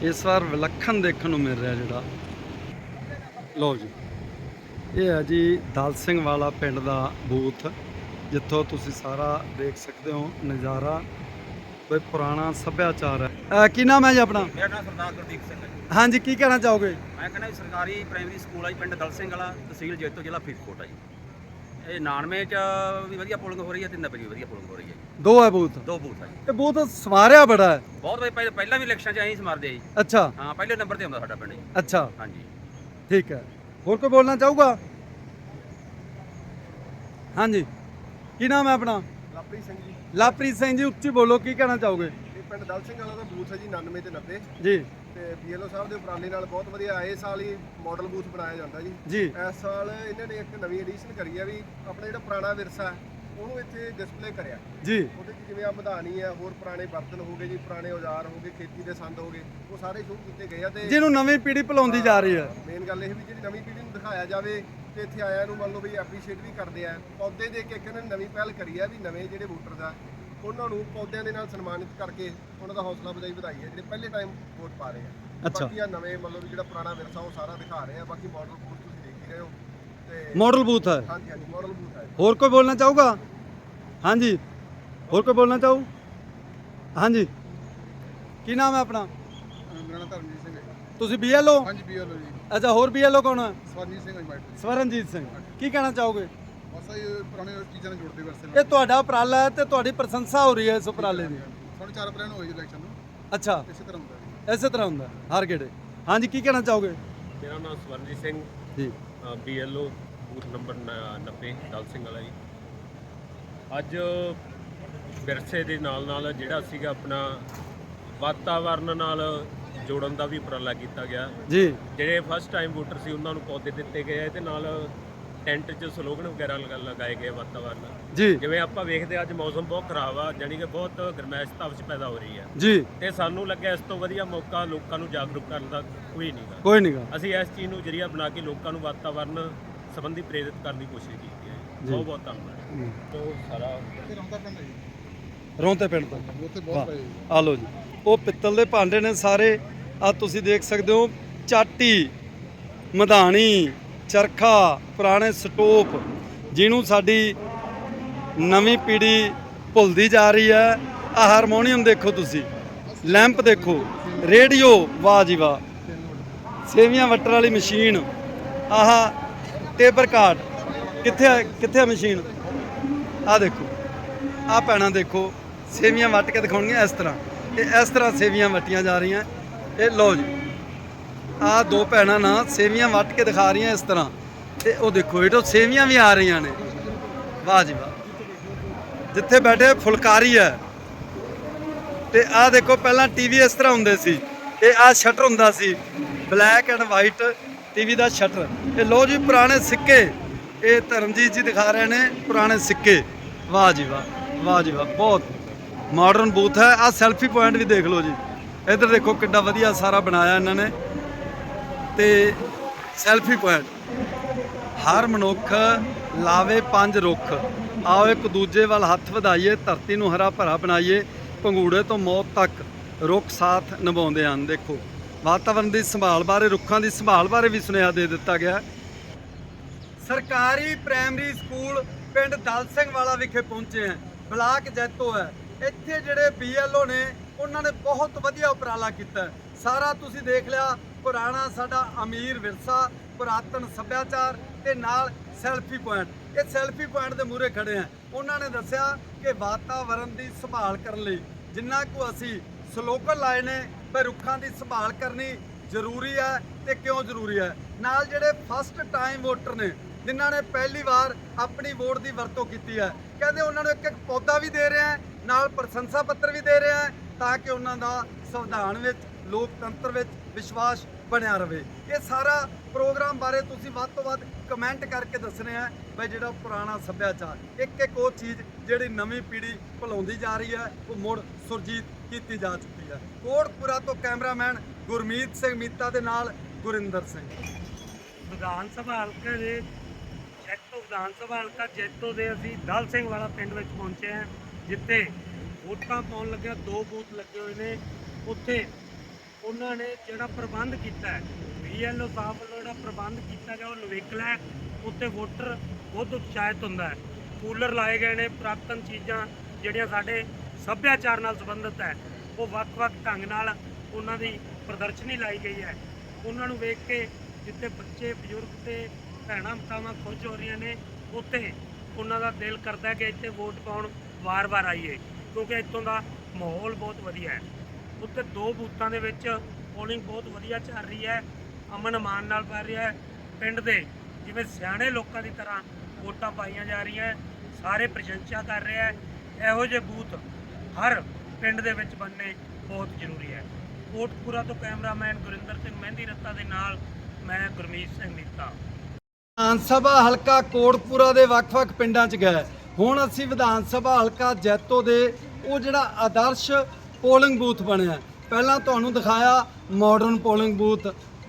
ਇਸ ਵਾਰ ਵਿਲੱਖਣ ਦੇਖਣ ਨੂੰ ਮਿਲ ਰਿਹਾ ਜਿਹੜਾ। ਲਓ ਜੀ, ਇਹ ਹੈ ਜੀ ਦਲ ਸਿੰਘ ਵਾਲਾ ਪਿੰਡ ਦਾ ਬੂਥ, ਜਿੱਥੋਂ ਤੁਸੀਂ ਸਾਰਾ ਦੇਖ ਸਕਦੇ ਹੋ ਨਜ਼ਾਰਾ। ਕੋਈ ਪੁਰਾਣਾ ਸੱਭਿਆਚਾਰ ਹੈ। ਕੀ ਨਾਮ ਹੈ ਜੀ ਆਪਣਾ? ਮੇਰਾ ਨਾਮ ਸਰਦਾਰ ਗੁਰਦੀਪ ਸਿੰਘ ਹੈ ਜੀ। ਹਾਂਜੀ ਕੀ ਕਹਿਣਾ ਚਾਹੋਗੇ? ਮੈਂ ਕਹਿੰਦਾ ਜੀ ਸਰਕਾਰੀ ਪ੍ਰਾਇਮਰੀ ਸਕੂਲ ਆ ਜੀ ਪਿੰਡ ਦਲ ਸਿੰਘ ਵਾਲਾ ਤਹਿਸੀਲ ਜੈਤੋ ਜ਼ਿਲ੍ਹਾ ਫਰੀਦਕੋਟ ਆ ਜੀ। ਇਹ 99 ਚ ਵੀ ਵਧੀਆ ਪੋਲਿੰਗ ਹੋ ਰਹੀ ਹੈ ਤੇ 90 ਵੀ ਵਧੀਆ ਪੋਲਿੰਗ ਹੋ ਰਹੀ ਹੈ ਜੀ। ਦੋ ਹੈ ਬੂਥ? ਦੋ ਬੂਥ ਆ ਜੀ। ਇਹ ਬੂਥ ਸਵਾਰਿਆ ਬੜਾ ਹੈ। ਬਹੁਤ ਵਧੀਆ ਪਹਿਲਾਂ ਪਹਿਲਾਂ ਵੀ ਇਲੈਕਸ਼ਨ ਚ ਐਂ ਸਮਾਰਦੇ ਆ ਜੀ। ਅੱਛਾ। ਹਾਂ ਪਹਿਲੇ ਨੰਬਰ ਤੇ ਆਉਂਦਾ ਸਾਡਾ ਪਿੰਡ ਜੀ। ਅੱਛਾ। ਹਾਂਜੀ। ਠੀਕ ਹੈ। ਹੋਰ ਕੋਈ ਬੋਲਣਾ ਚਾਹੂਗਾ? ਹਾਂਜੀ। ਕੀ ਨਾਮ ਹੈ ਆਪਣਾ? ਲਵਪ੍ਰੀਤ ਸਿੰਘ ਜੀ। ਲਾਪ੍ਰੀਤ ਸਿੰਘ ਜੀ ਉੱਚੀ ਬੋਲੋ ਕੀ ਕਹਿਣਾ ਚਾਹੋਗੇ? ਇਹ ਪਿੰਡ ਦਲ ਸਿੰਘ ਵਾਲਾ ਦਾ ਬੂਥ ਹੈ ਜੀ 99 ਤੇ 90 ਜੀ। ਤੇ ਬੀਐਲਓ ਸਾਹਿਬ ਦੇ ਉਪਰਾਲੇ ਨਾਲ ਬਹੁਤ ਵਧੀਆ ਆਏ ਸਾਲ ਹੀ ਮਾਡਲ ਬੂਥ ਬਣਾਇਆ ਜਾਂਦਾ ਜੀ। ਜੀ। ਇਸ ਸਾਲ ਇਹਨਾਂ ਨੇ ਇੱਕ ਨਵੀਂ ਐਡੀਸ਼ਨ ਕਰੀ ਆ ਵੀ ਆਪਣਾ ਜਿਹੜਾ ਪੁਰਾਣਾ ਵਿਰਸਾ ਹੈ, ਉਹਨੂੰ ਇੱਥੇ ਡਿਸਪਲੇ ਕਰਿਆ। ਜੀ। ਉਹਦੇ 'ਚ ਜਿਵੇਂ ਆ ਮਧਾਣੀ ਹੈ ਹੋਰ ਪੁਰਾਣੇ ਬਰਤਨ ਹੋ ਗਏ ਜੀ ਪੁਰਾਣੇ ਔਜ਼ਾਰ ਹੋ ਗਏ ਖੇਤੀ ਦੇ ਸੰਦ ਹੋ ਗਏ ਉਹ ਸਾਰੇ ਸ਼ੁਰੂ ਕੀਤੇ ਗਏ ਆ ਤੇ ਜਿਹਨੂੰ ਨਵੀਂ ਪੀੜ੍ਹੀ ਭੁਲਾਉਂਦੀ ਜਾ ਰਹੀ ਹੈ। ਮੇਨ ਗੱਲ ਇਹ ਵੀ ਜਿਹੜੀ ਨਵੀਂ ਪੀੜ੍ਹੀ ਨੂੰ ਦਿਖਾਇਆ ਜਾਵੇ ਤੇ ਇੱਥੇ ਆਇਆਂ ਨੂੰ ਮੰਨ ਲਓ ਵੀ ਐਪਰੀਸ਼ੀਏਟ ਵੀ ਕਰਦੇ ਆ। ਪੌਦੇ ਦੇ ਕੇ ਇੱਕ ਇਹਨਾਂ ਨੇ ਨਵੀਂ ਪਹਿਲ ਕਰੀ ਆ ਵੀ ਨਵੇਂ ਜਿਹੜੇ ਵੋਟਰਸ ਆ ਉਹਨਾਂ ਨੂੰ ਪੌਦਿਆਂ ਦੇ ਨਾਲ ਸਨਮਾਨਿਤ ਕਰਕੇ ਉਹਨਾਂ ਦਾ ਹੌਸਲਾ ਅਫਜ਼ਾਈ ਵਧਾਈ ਹੈ ਜਿਹੜੇ ਪਹਿਲੇ ਟਾਈਮ ਵੋਟ ਪਾ ਰਹੇ ਆ। ਅੱਛਾ। ਬਾਕੀ ਆ ਨਵੇਂ ਮੰਨ ਲਓ ਵੀ ਜਿਹੜਾ ਪੁਰਾਣਾ ਵਿਰਸਾ ਉਹ ਸਾਰਾ ਦਿਖਾ ਰਹੇ ਆ ਬਾਕੀ ਮਾਡਲ ਬੂਥ ਤੁਸੀਂ ਦੇਖ ਹੀ ਰਹੇ ਹੋ ਤੇ ਮਾਡਲ ਬੂਥ ਹੈ। ਹਾਂਜੀ ਹਾਂਜੀ ਮਾਡਲ ਬੂਥ ਹੈ। ਹੋਰ ਕੋਈ ਬੋਲਣਾ ਚਾਹੂਗਾ? ਹਾਂਜੀ। ਹੋਰ ਕੋਈ ਬੋਲਣਾ ਚਾਹੂ? ਹਾਂਜੀ। ਕੀ ਨਾਮ ਹੈ ਆਪਣਾ? ਮੇਰਾ ਨਾਮ ਧਰਮਜੀਤ ਸਿੰਘ ਹੈ। ਤੁਸੀਂ ਬੀਐਲਓ ਹਾਂਜੀ ਬੀਐਲਓ ਜੀ। ਅੱਛਾ ਹੋਰ ਬੀਐਲਓ ਕੌਣ ਹੈ ਸਵਰਜੀਤ ਸਿੰਘ ਅਜਮਾਇਟ ਸਵਰਨਜੀਤ ਸਿੰਘ। ਕੀ ਕਹਿਣਾ ਚਾਹੋਗੇ? ਬਸ ਇਹ ਪੁਰਾਣੇ ਚੀਜ਼ਾਂ ਨਾਲ ਜੋੜਦੇ ਵਰਸੇ ਇਹ ਤੁਹਾਡਾ ਉਪਰਾਲਾ ਹੈ ਤੇ ਤੁਹਾਡੀ ਪ੍ਰਸ਼ੰਸਾ ਹੋ ਰਹੀ ਹੈ ਇਸ ਉਪਰਾਲੇ ਦੀ। ਸਾਡੇ ਚਾਰ ਪਲਾਨ ਹੋਏ ਇਲੈਕਸ਼ਨ ਨੂੰ। ਅੱਛਾ। ਇਸੇ ਤਰ੍ਹਾਂ ਹੁੰਦਾ ਇਸੇ ਤਰ੍ਹਾਂ ਹੁੰਦਾ ਹਰ ਗੇੜੇ। ਹਾਂਜੀ ਕੀ ਕਹਿਣਾ ਚਾਹੋਗੇ? ਮੇਰਾ ਨਾਮ Swaranjit Singh. Ji. BLO booth number ਨ- 90 ਦਲ ਸਿੰਘ ਵਾਲਾ ਜੀ। ਅੱਜ ਵਿਰਸੇ ਦੇ ਨਾਲ ਨਾਲ ਜਿਹੜਾ ਸੀਗਾ ਆਪਣਾ ਵਾਤਾਵਰਨ ਨਾਲ ਜੋੜਨ ਦਾ ਵੀ ਉਪਰਾਲਾ ਕੀਤਾ ਗਿਆ। ਜੀ। ਜਿਹੜੇ ਫਸਟ ਟਾਈਮ ਵੋਟਰ ਸੀ ਉਹਨਾਂ ਨੂੰ ਪੌਦੇ ਦਿੱਤੇ ਗਏ ਆ। ਇਹਦੇ ਨਾਲ ਟੈਂਟ 'ਚ ਸਲੋਗਨ ਵਗੈਰਾ ਲਗਾ- ਲਗਾਏ ਗਏ ਵਾਤਾਵਰਨ। ਜੀ। ਜਿਵੇਂ ਆਪਾਂ ਵੇਖਦੇ ਅੱਜ ਮੌਸਮ ਬਹੁਤ ਖਰਾਬ ਆ ਜਾਣੀ ਕਿ ਬਹੁਤ ਗਰਮੈਸ਼ ਤਪਸ਼ ਪੈਦਾ ਹੋ ਰਹੀ ਹੈ ਜੀ। ਤੇ ਸਾਨੂੰ ਲੱਗਿਆ ਇਸ ਤੋਂ ਵਧੀਆ ਮੌਕਾ ਲੋਕਾਂ ਨੂੰ ਜਾਗਰੂਕ ਕਰਨ ਦਾ ਕੋਈ ਨਹੀਂਗਾ ਕੋਈ ਨਹੀਂਗਾ ਅਸੀਂ ਇਸ ਚੀਜ਼ ਨੂੰ ਜਰੀਆ ਬਣਾ ਕੇ ਲੋਕਾਂ ਨੂੰ ਵਾਤਾਵਰਨ ਸੰਬੰਧੀ ਪ੍ਰੇਰਿਤ ਕਰਨ ਦੀ ਕੋਸ਼ਿਸ਼ ਕੀਤੀ ਹੈ। ਬਹੁਤ ਬਹੁਤ ਧੰਨਵਾਦ। ਤੋਂ ਸਾਰਾ ਰੌਂਤੇ ਪਿੰਡ ਤੋਂ। ਉੱਥੇ ਵਾਹ। ਆ ਲਓ ਜੀ। ਉਹ ਪਿੱਤਲ ਦੇ ਭਾਂਡੇ ਨੇ ਸਾਰੇ। ਆ ਤੁਸੀਂ ਦੇਖ ਸਕਦੇ ਹੋ, ਚਾਟੀ, ਮਧਾਣੀ, ਚਰਖਾ, ਪੁਰਾਣੇ ਸਟੋਪ, ਜਿਹਨੂੰ ਸਾਡੀ ਨਵੀਂ ਪੀੜ੍ਹੀ ਭੁੱਲਦੀ ਜਾ ਰਹੀ ਹੈ। ਆ ਹਾਰਮੋਨੀਅਮ ਦੇਖੋ ਤੁਸੀਂ, ਲੈਂਪ ਦੇਖੋ, ਰੇਡੀਓ, ਵਾਹ ਜੀ ਵਾਹ। ਸੇਵੀਆਂ ਵੱਟਰ ਵਾਲੀ ਮਸ਼ੀਨ, ਆਹ ਟੇਬਰ ਕਾਰਡ, ਕਿੱਥੇ ਕਿੱਥੇ ਆ ਮਸ਼ੀਨ? ਆ ਦੇਖੋ ਆ ਭੈਣਾਂ ਦੇਖੋ, ਸੇਵੀਆਂ ਵੱਟ ਕੇ ਦਿਖਾਉਣਗੀਆਂ ਇਸ ਤਰ੍ਹਾਂ। ਇਹ ਇਸ ਤਰ੍ਹਾਂ ਸੇਵੀਆਂ ਵੱਟੀਆਂ ਜਾ ਰਹੀਆਂ। ਇਹ ਲਓ ਜੀ। ਆ ਦੋ ਭੈਣਾਂ ਨਾ ਸੇਵੀਆਂ ਵੱਟ ਕੇ ਦਿਖਾ ਰਹੀਆਂ ਇਸ ਤਰ੍ਹਾਂ। ਤੇ ਉਹ ਦੇਖੋ ਇਹ ਤੋਂ ਸੇਵੀਆਂ ਵੀ ਆ ਰਹੀਆਂ ਨੇ। ਵਾਹ ਜੀ ਵਾਹ। ਜਿੱਥੇ ਬੈਠੇ ਫੁਲਕਾਰੀ ਹੈ। ਤੇ ਆਹ ਦੇਖੋ, ਪਹਿਲਾਂ ਟੀਵੀ ਇਸ ਤਰ੍ਹਾਂ ਹੁੰਦੇ ਸੀ। ਇਹ ਆਹ ਸ਼ਟਰ ਹੁੰਦਾ ਸੀ। ਬਲੈਕ ਐਂਡ ਵਾਈਟ ਟੀਵੀ ਦਾ ਸ਼ਟਰ। ਇਹ ਲੋ ਜੀ, ਪੁਰਾਣੇ ਸਿੱਕੇ। ਇਹ ਧਰਮਜੀਤ ਜੀ ਦਿਖਾ ਰਹੇ ਨੇ ਪੁਰਾਣੇ ਸਿੱਕੇ। ਵਾਹ ਜੀ ਵਾਹ। ਵਾਹ ਜੀ ਵਾਹ। ਬਹੁਤ ਮਾਡਰਨ ਬੂਥ ਹੈ। ਆਹ ਸੈਲਫੀ ਪੁਆਇੰਟ ਵੀ ਦੇਖ ਲਓ ਜੀ। ਇੱਧਰ ਦੇਖੋ ਕਿੱਡਾ ਵਧੀਆ ਸਾਰਾ ਬਣਾਇਆ ਇਹਨਾਂ ਨੇ। ਤੇ ਸੈਲਫੀ ਪੁਆਇੰਟ ਹਰ ਮਨੁੱਖ ਲਾਵੇ ਪੰਜ ਰੁੱਖ। ਆਓ ਇੱਕ ਦੂਜੇ ਵੱਲ ਹੱਥ ਵਧਾਈਏ, ਧਰਤੀ ਨੂੰ ਹਰਾ ਭਰਾ ਬਣਾਈਏ ਪੰਗੂੜੇ ਤੋਂ ਮੌਤ ਤੱਕ ਰੁੱਖ ਸਾਥ ਨਿਭਾਉਂਦੇ ਹਨ। ਦੇਖੋ ਵਾਤਾਵਰਣ ਦੀ ਸੰਭਾਲ ਬਾਰੇ, ਰੁੱਖਾਂ ਦੀ ਸੰਭਾਲ ਬਾਰੇ ਵੀ ਸੁਨੇਹਾ ਦੇ ਦਿੱਤਾ ਗਿਆ। ਸਰਕਾਰੀ ਪ੍ਰਾਇਮਰੀ ਸਕੂਲ ਪਿੰਡ ਦਲ ਸਿੰਘ ਵਾਲਾ ਵਿਖੇ ਪਹੁੰਚੇ ਹਾਂ। ਬਲਾਕ ਜੈਤੋ ਹੈ। ਇੱਥੇ ਜਿਹੜੇ ਬੀਐਲਓ ਨੇ, ਉਹਨਾਂ ਨੇ ਬਹੁਤ ਵਧੀਆ ਉਪਰਾਲਾ ਕੀਤਾ। ਸਾਰਾ ਤੁਸੀਂ ਦੇਖ ਲਿਆ, ਪੁਰਾਣਾ ਸਾਡਾ ਅਮੀਰ ਵਿਰਸਾ, ਪੁਰਾਤਨ ਸੱਭਿਆਚਾਰ ਤੇ ਨਾਲ ਸੈਲਫੀ ਪੁਆਇੰਟ ਇਹ ਸੈਲਫੀ ਪੁਆਇੰਟ ਦੇ ਮੂਹਰੇ ਖੜੇ ਆ। ਉਹਨਾਂ ਨੇ ਦੱਸਿਆ ਕਿ ਵਾਤਾਵਰਣ ਦੀ ਸੰਭਾਲ ਕਰਨ ਲਈ ਜਿੰਨਾ ਕੁ ਅਸੀਂ ਸਲੋਗਨ ਲਾਏ ਨੇ, ਵੀ ਰੁੱਖਾਂ ਦੀ ਸੰਭਾਲ ਕਰਨੀ ਜ਼ਰੂਰੀ ਹੈ ਤੇ ਕਿਉਂ ਜ਼ਰੂਰੀ ਹੈ ਨਾਲ ਜਿਹੜੇ ਫਸਟ ਟਾਈਮ ਵੋਟਰ ਨੇ, ਜਿਨ੍ਹਾਂ ਨੇ ਪਹਿਲੀ ਵਾਰ ਆਪਣੀ ਵੋਟ ਦੀ ਵਰਤੋਂ ਕੀਤੀ ਹੈ ਕਹਿੰਦੇ ਉਹਨਾਂ ਨੂੰ ਇੱਕ ਇੱਕ ਪੌਦਾ ਵੀ ਦੇ ਰਿਹਾ ਹੈ ਨਾਲ ਪ੍ਰਸ਼ੰਸਾ ਪੱਤਰ ਵੀ ਦੇ ਰਿਹਾ ਹੈ ਤਾਂ ਕਿ ਉਹਨਾਂ ਦਾ ਸੰਵਿਧਾਨ ਵਿੱਚ, ਲੋਕਤੰਤਰ ਵਿੱਚ ਵਿਸ਼ਵਾਸ ਬਣਿਆ ਰਵੇ ਇਹ ਸਾਰਾ ਪ੍ਰੋਗਰਾਮ ਬਾਰੇ ਤੁਸੀਂ ਵੱਧ ਤੋਂ ਵੱਧ ਕਮੈਂਟ ਕਰਕੇ ਦੱਸਣੇ ਆ ਬਈ ਜਿਹੜਾ ਪੁਰਾਣਾ ਸੱਭਿਆਚਾਰ, ਇੱਕ ਇੱਕ ਉਹ ਚੀਜ਼ ਜਿਹੜੀ ਨਵੀਂ ਪੀੜ੍ਹੀ ਭੁਲਾਉਂਦੀ ਜਾ ਰਹੀ ਹੈ, ਉਹ ਮੁੜ ਸੁਰਜੀਤ ਕੀਤੀ ਜਾ ਚੁੱਕੀ ਹੈ। ਕੋਟਪੁਰਾ ਤੋਂ ਕੈਮਰਾਮੈਨ ਗੁਰਮੀਤ ਸਿੰਘ ਮੀਤਾ ਦੇ ਨਾਲ ਗੁਰਿੰਦਰ ਸਿੰਘ। ਵਿਧਾਨ ਸਭਾ ਹਲਕੇ ਦੇ ਜੈਤੋ ਵਿਧਾਨ ਸਭਾ ਹਲਕਾ ਜੈਤੋ ਦੇ ਅਸੀਂ ਦਲ ਸਿੰਘ ਵਾਲਾ ਪਿੰਡ ਵਿੱਚ ਪਹੁੰਚੇ ਹਾਂ। ਜਿੱਥੇ ਵੋਟਾਂ ਪਾਉਣ ਲੱਗਿਆ ਦੋ ਬੂਥ ਲੱਗੇ ਹੋਏ ਨੇ, ਉੱਥੇ ਉਹਨਾਂ ਨੇ ਜਿਹੜਾ ਪ੍ਰਬੰਧ ਕੀਤਾ ਹੈ ਬੀਐਲਓ ਸਾਹਿਬ ਵੱਲੋਂ ਜਿਹੜਾ ਪ੍ਰਬੰਧ ਕੀਤਾ ਗਿਆ, ਉਹ ਨਵੇਕਲਾ ਹੈ, ਉੱਥੇ ਵੋਟਰ ਬਹੁਤ ਉਤਸ਼ਾਹਿਤ ਹੁੰਦਾ ਹੈ। ਕੂਲਰ ਲਾਏ ਗਏ ਨੇ ਪ੍ਰਾਪਤਨ ਚੀਜ਼ਾਂ ਜਿਹੜੀਆਂ ਸਾਡੇ ਸੱਭਿਆਚਾਰ ਨਾਲ ਸੰਬੰਧਿਤ ਹੈ, ਉਹ ਵੱਖ-ਵੱਖ ਢੰਗ ਨਾਲ ਉਹਨਾਂ ਦੀ ਪ੍ਰਦਰਸ਼ਨੀ ਲਾਈ ਗਈ ਹੈ। ਉਹਨਾਂ ਨੂੰ ਵੇਖ ਕੇ ਜਿੱਥੇ ਬੱਚੇ, ਬਜ਼ੁਰਗ ਤੇ ਭੈਣਾਂ ਮਾਤਾਵਾਂ ਖੁਸ਼ ਹੋ ਰਹੀਆਂ ਨੇ, ਉੱਥੇ ਉਹਨਾਂ ਦਾ ਦਿਲ ਕਰਦਾ ਕਿ ਇੱਥੇ ਵੋਟ ਪਾਉਣ ਵਾਰ-ਵਾਰ ਆਈਏ ਕਿਉਂਕਿ ਇੱਥੋਂ ਦਾ ਮਾਹੌਲ ਬਹੁਤ ਵਧੀਆ ਹੈ। ਉੱਥੇ ਦੋ ਬੂਥਾਂ ਦੇ ਵਿੱਚ ਪੋਲਿੰਗ ਬਹੁਤ ਵਧੀਆ ਚੱਲ ਰਹੀ ਹੈ। ਅਮਨ ਅਮਾਨ ਨਾਲ ਪੈ ਰਿਹਾ ਹੈ। ਪਿੰਡ ਦੇ ਜਿਵੇਂ ਸਿਆਣੇ ਲੋਕਾਂ ਦੀ ਤਰ੍ਹਾਂ ਵੋਟਾਂ ਪਾਈਆਂ ਜਾ ਰਹੀਆਂ ਸਾਰੇ ਪ੍ਰਸ਼ੰਸਾ ਕਰ ਰਿਹਾ ਹੈ। ਇਹੋ ਜਿਹੇ ਬੂਥ ਹਰ ਪਿੰਡ ਦੇ ਵਿੱਚ ਬਣਨੇ ਬਹੁਤ ਜ਼ਰੂਰੀ ਹੈ। ਕੋਟਪੂਰਾ ਤੋਂ ਕੈਮਰਾਮੈਨ ਗੁਰਿੰਦਰ ਸਿੰਘ ਮਹਿੰਦੀ ਰੱਤਾ ਦੇ ਨਾਲ ਮੈਂ ਗੁਰਮੀਤ ਸਿੰਘ ਨੀਤਾ ਵਿਧਾਨ ਸਭਾ ਹਲਕਾ ਕੋਟਪੂਰਾ ਦੇ ਵੱਖ-ਵੱਖ ਪਿੰਡਾਂ 'ਚ ਗਿਆ ਹੁਣ ਅਸੀਂ ਵਿਧਾਨ ਸਭਾ ਹਲਕਾ ਜੈਤੋ ਦੇ ਉਹ ਜਿਹੜਾ ਆਦਰਸ਼ ਪੋਲਿੰਗ ਬੂਥ ਬਣਿਆ। ਪਹਿਲਾਂ ਤੁਹਾਨੂੰ ਦਿਖਾਇਆ modern polling booth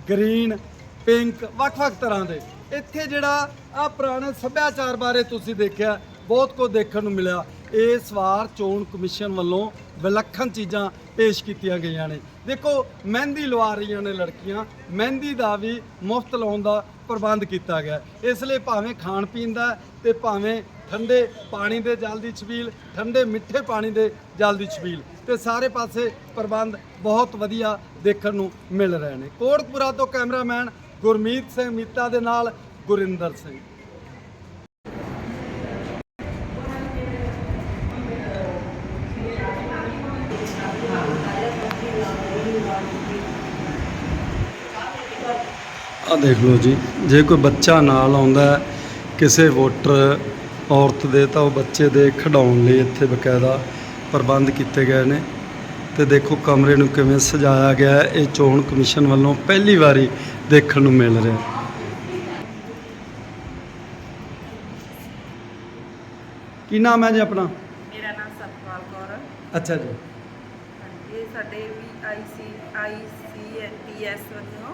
green pink ਵੱਖ-ਵੱਖ ਤਰ੍ਹਾਂ ਦੇ। ਇੱਥੇ ਜਿਹੜਾ ਆ ਪੁਰਾਣੇ ਸੱਭਿਆਚਾਰ ਬਾਰੇ ਤੁਸੀਂ ਦੇਖਿਆ, ਬਹੁਤ ਕੁਝ ਦੇਖਣ ਨੂੰ ਮਿਲਿਆ। ਇਸ ਵਾਰ ਚੋਣ ਕਮਿਸ਼ਨ ਵੱਲੋਂ ਵਿਲੱਖਣ ਚੀਜ਼ਾਂ ਪੇਸ਼ ਕੀਤੀਆਂ ਗਈਆਂ ਨੇ। ਦੇਖੋ, ਮਹਿੰਦੀ ਲਵਾ ਰਹੀਆਂ ਨੇ ਲੜਕੀਆਂ। ਮਹਿੰਦੀ ਦਾ ਵੀ ਮੁਫਤ ਲਾਉਣ ਦਾ ਪ੍ਰਬੰਧ ਕੀਤਾ ਗਿਆ। ਇਸ ਲਈ ਭਾਵੇਂ ਖਾਣ ਪੀਣ ਦਾ ਤੇ ਭਾਵੇਂ ਠੰਡੇ ਪਾਣੀ ਦੇ ਜਲ ਦੀ ਛਬੀਲ, ਠੰਡੇ ਮਿੱਠੇ ਪਾਣੀ ਦੇ ਜਲ ਦੀ ਛਬੀਲ। ਤੇ ਸਾਰੇ ਪਾਸੇ ਪ੍ਰਬੰਧ ਬਹੁਤ ਵਧੀਆ ਦੇਖਣ ਨੂੰ ਮਿਲ ਰਹੇ ਨੇ। ਕੋਟਪੁਰਾ ਤੋਂ ਕੈਮਰਾਮੈਨ ਗੁਰਮੀਤ ਸਿੰਘ ਮੀਤਾ ਦੇ ਨਾਲ ਗੁਰਿੰਦਰ ਸਿੰਘ। ਆ ਦੇਖ ਲਓ ਜੀ, ਜੇ ਕੋਈ ਬੱਚਾ ਨਾਲ ਆਉਂਦਾ ਕਿਸੇ ਵੋਟਰ ਔਰਤ ਦੇ ਤਾਂ ਉਹ ਬੱਚੇ ਦੇ ਖਿਡਾਉਣ ਲਈ ਇੱਥੇ ਬਕਾਇਦਾ ਪ੍ਰਬੰਧ ਕੀਤੇ ਗਏ ਨੇ। ਤੇ ਦੇਖੋ ਕਮਰੇ ਨੂੰ ਕਿਵੇਂ ਸਜਾਇਆ ਗਿਆ ਹੈ। ਇਹ ਚੋਣ ਕਮਿਸ਼ਨ ਵੱਲੋਂ ਪਹਿਲੀ ਵਾਰੀ ਦੇਖਣ ਨੂੰ ਮਿਲ ਰਿਹਾ ਕੀ ਨਾਮ ਹੈ ਜੀ ਆਪਣਾ? ਮੇਰਾ ਨਾਮ ਸਤਪਾਲ ਕੌਰ ਹੈ। ਅੱਛਾ ਜੀ। ਇਹ ਸਾਡੇ ਵੀ ਆਈਸੀ ਆਈਸੀਐਟੀਐਸ ਵੱਲੋਂ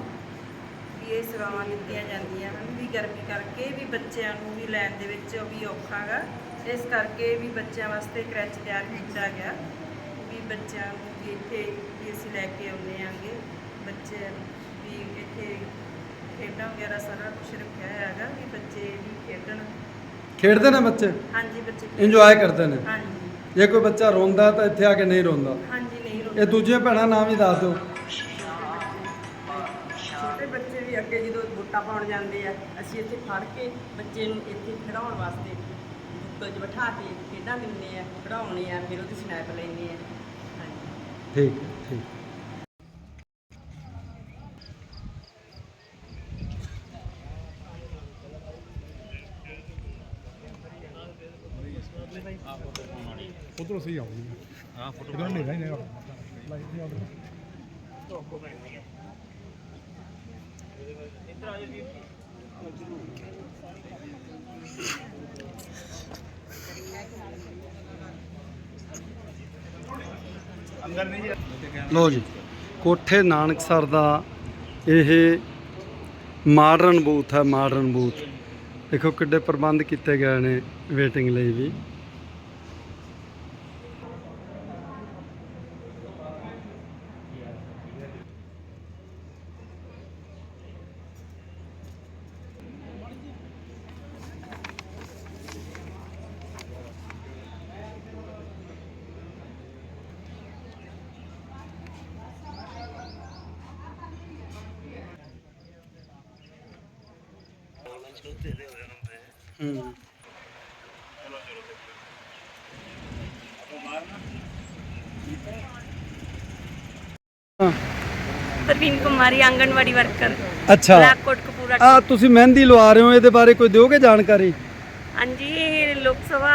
ਵੀ ਇਹ ਸੇਵਾਵਾਂ ਦਿੱਤੀਆਂ ਜਾਂਦੀਆਂ ਹਨ। ਗਰਮੀ ਕਰਕੇ ਵੀ ਬੱਚਿਆਂ ਨੂੰ ਵੀ ਲੈਣ ਦੇ ਵਿੱਚ ਵੀ ਔਖਾ ਗਾ ਇਸ ਕਰਕੇ ਵੀ ਬੱਚਿਆਂ ਵਾਸਤੇ ਕਰੈਚ ਤਿਆਰ ਕੀਤਾ ਗਿਆ ਵੀ ਬੱਚਿਆਂ ਨੂੰ ਵੀ ਇੱਥੇ ਵੀ ਅਸੀਂ ਲੈ ਕੇ ਆਉਂਦੇ ਆਂਗੇ। ਬੱਚੇ ਵੀ ਇੱਥੇ ਖੇਡਾਂ ਵਗੈਰਾ ਸਾਰਾ ਕੁਝ ਰੱਖਿਆ ਹੈਗਾ ਵੀ ਬੱਚੇ ਵੀ ਖੇਡਣ। ਖੇਡਦੇ ਨੇ ਬੱਚੇ? ਹਾਂਜੀ ਬੱਚੇ ਇੰਜੋਏ ਕਰਦੇ ਨੇ? ਹਾਂਜੀ। ਜੇ ਕੋਈ ਬੱਚਾ ਰੋਂਦਾ ਤਾਂ ਇੱਥੇ ਆ ਕੇ ਨਹੀਂ ਰੋਂਦਾ। ਹਾਂਜੀ ਨਹੀਂ ਇਹ ਰੋਂਦੇ। ਦੂਜੀਆਂ ਭੈਣਾਂ ਨਾਮ ਵੀ ਦੱਸ ਦਿਓ। ਅੱਗੇ ਜਦੋਂ ਵੋਟਾਂ ਪਾਉਣ ਜਾਂਦੇ ਆ ਅਸੀਂ ਇੱਥੇ ਫੜ ਕੇ ਬੱਚੇ ਨੂੰ ਇੱਥੇ ਖਿਡਾਉਣ ਵਾਸਤੇ ਬੁੱਕਲ 'ਚ ਬਿਠਾ ਕੇ ਖੇਡਾਂ ਦਿੰਦੇ ਆ ਖਿਡਾਉਣੇ ਆ ਫਿਰ ਉਹਦੀ ਸਨੈਪ ਲੈਂਦੇ ਆ। ਹਾਂਜੀ ਠੀਕ ਠੀਕ। ਉਧਰੋਂ ਸਹੀ ਆਉਂਦੀ ਹਾਂ। ਫੋਟੋ ਨਹੀਂ ਨਹੀਂ ਲੋ ਜੀ, ਕੋਠੇ ਨਾਨਕਸਰ ਦਾ ਇਹ ਮਾਡਰਨ ਬੂਥ ਹੈ, ਮਾਡਰਨ ਬੂਥ। ਦੇਖੋ ਕਿੱਡੇ ਪ੍ਰਬੰਧ ਕੀਤੇ ਗਏ ਨੇ ਵੇਟਿੰਗ ਲਈ ਵੀ ਹੂੰ ਕੁਮਾਰੀ ਆਂਗਣਵਾੜੀ ਵਰਕਰ। ਅੱਛਾ। ਬਲਾਕ ਕੋਟਕਪੂਰਾ ਆ ਤੁਸੀਂ ਮਹਿੰਦੀ ਲਵਾ ਰਹੇ ਹੋ ਇਹਦੇ ਬਾਰੇ ਕੋਈ ਦਿਓਗੇ ਜਾਣਕਾਰੀ? ਹਾਂਜੀ ਇਹ ਲੋਕ ਸਭਾ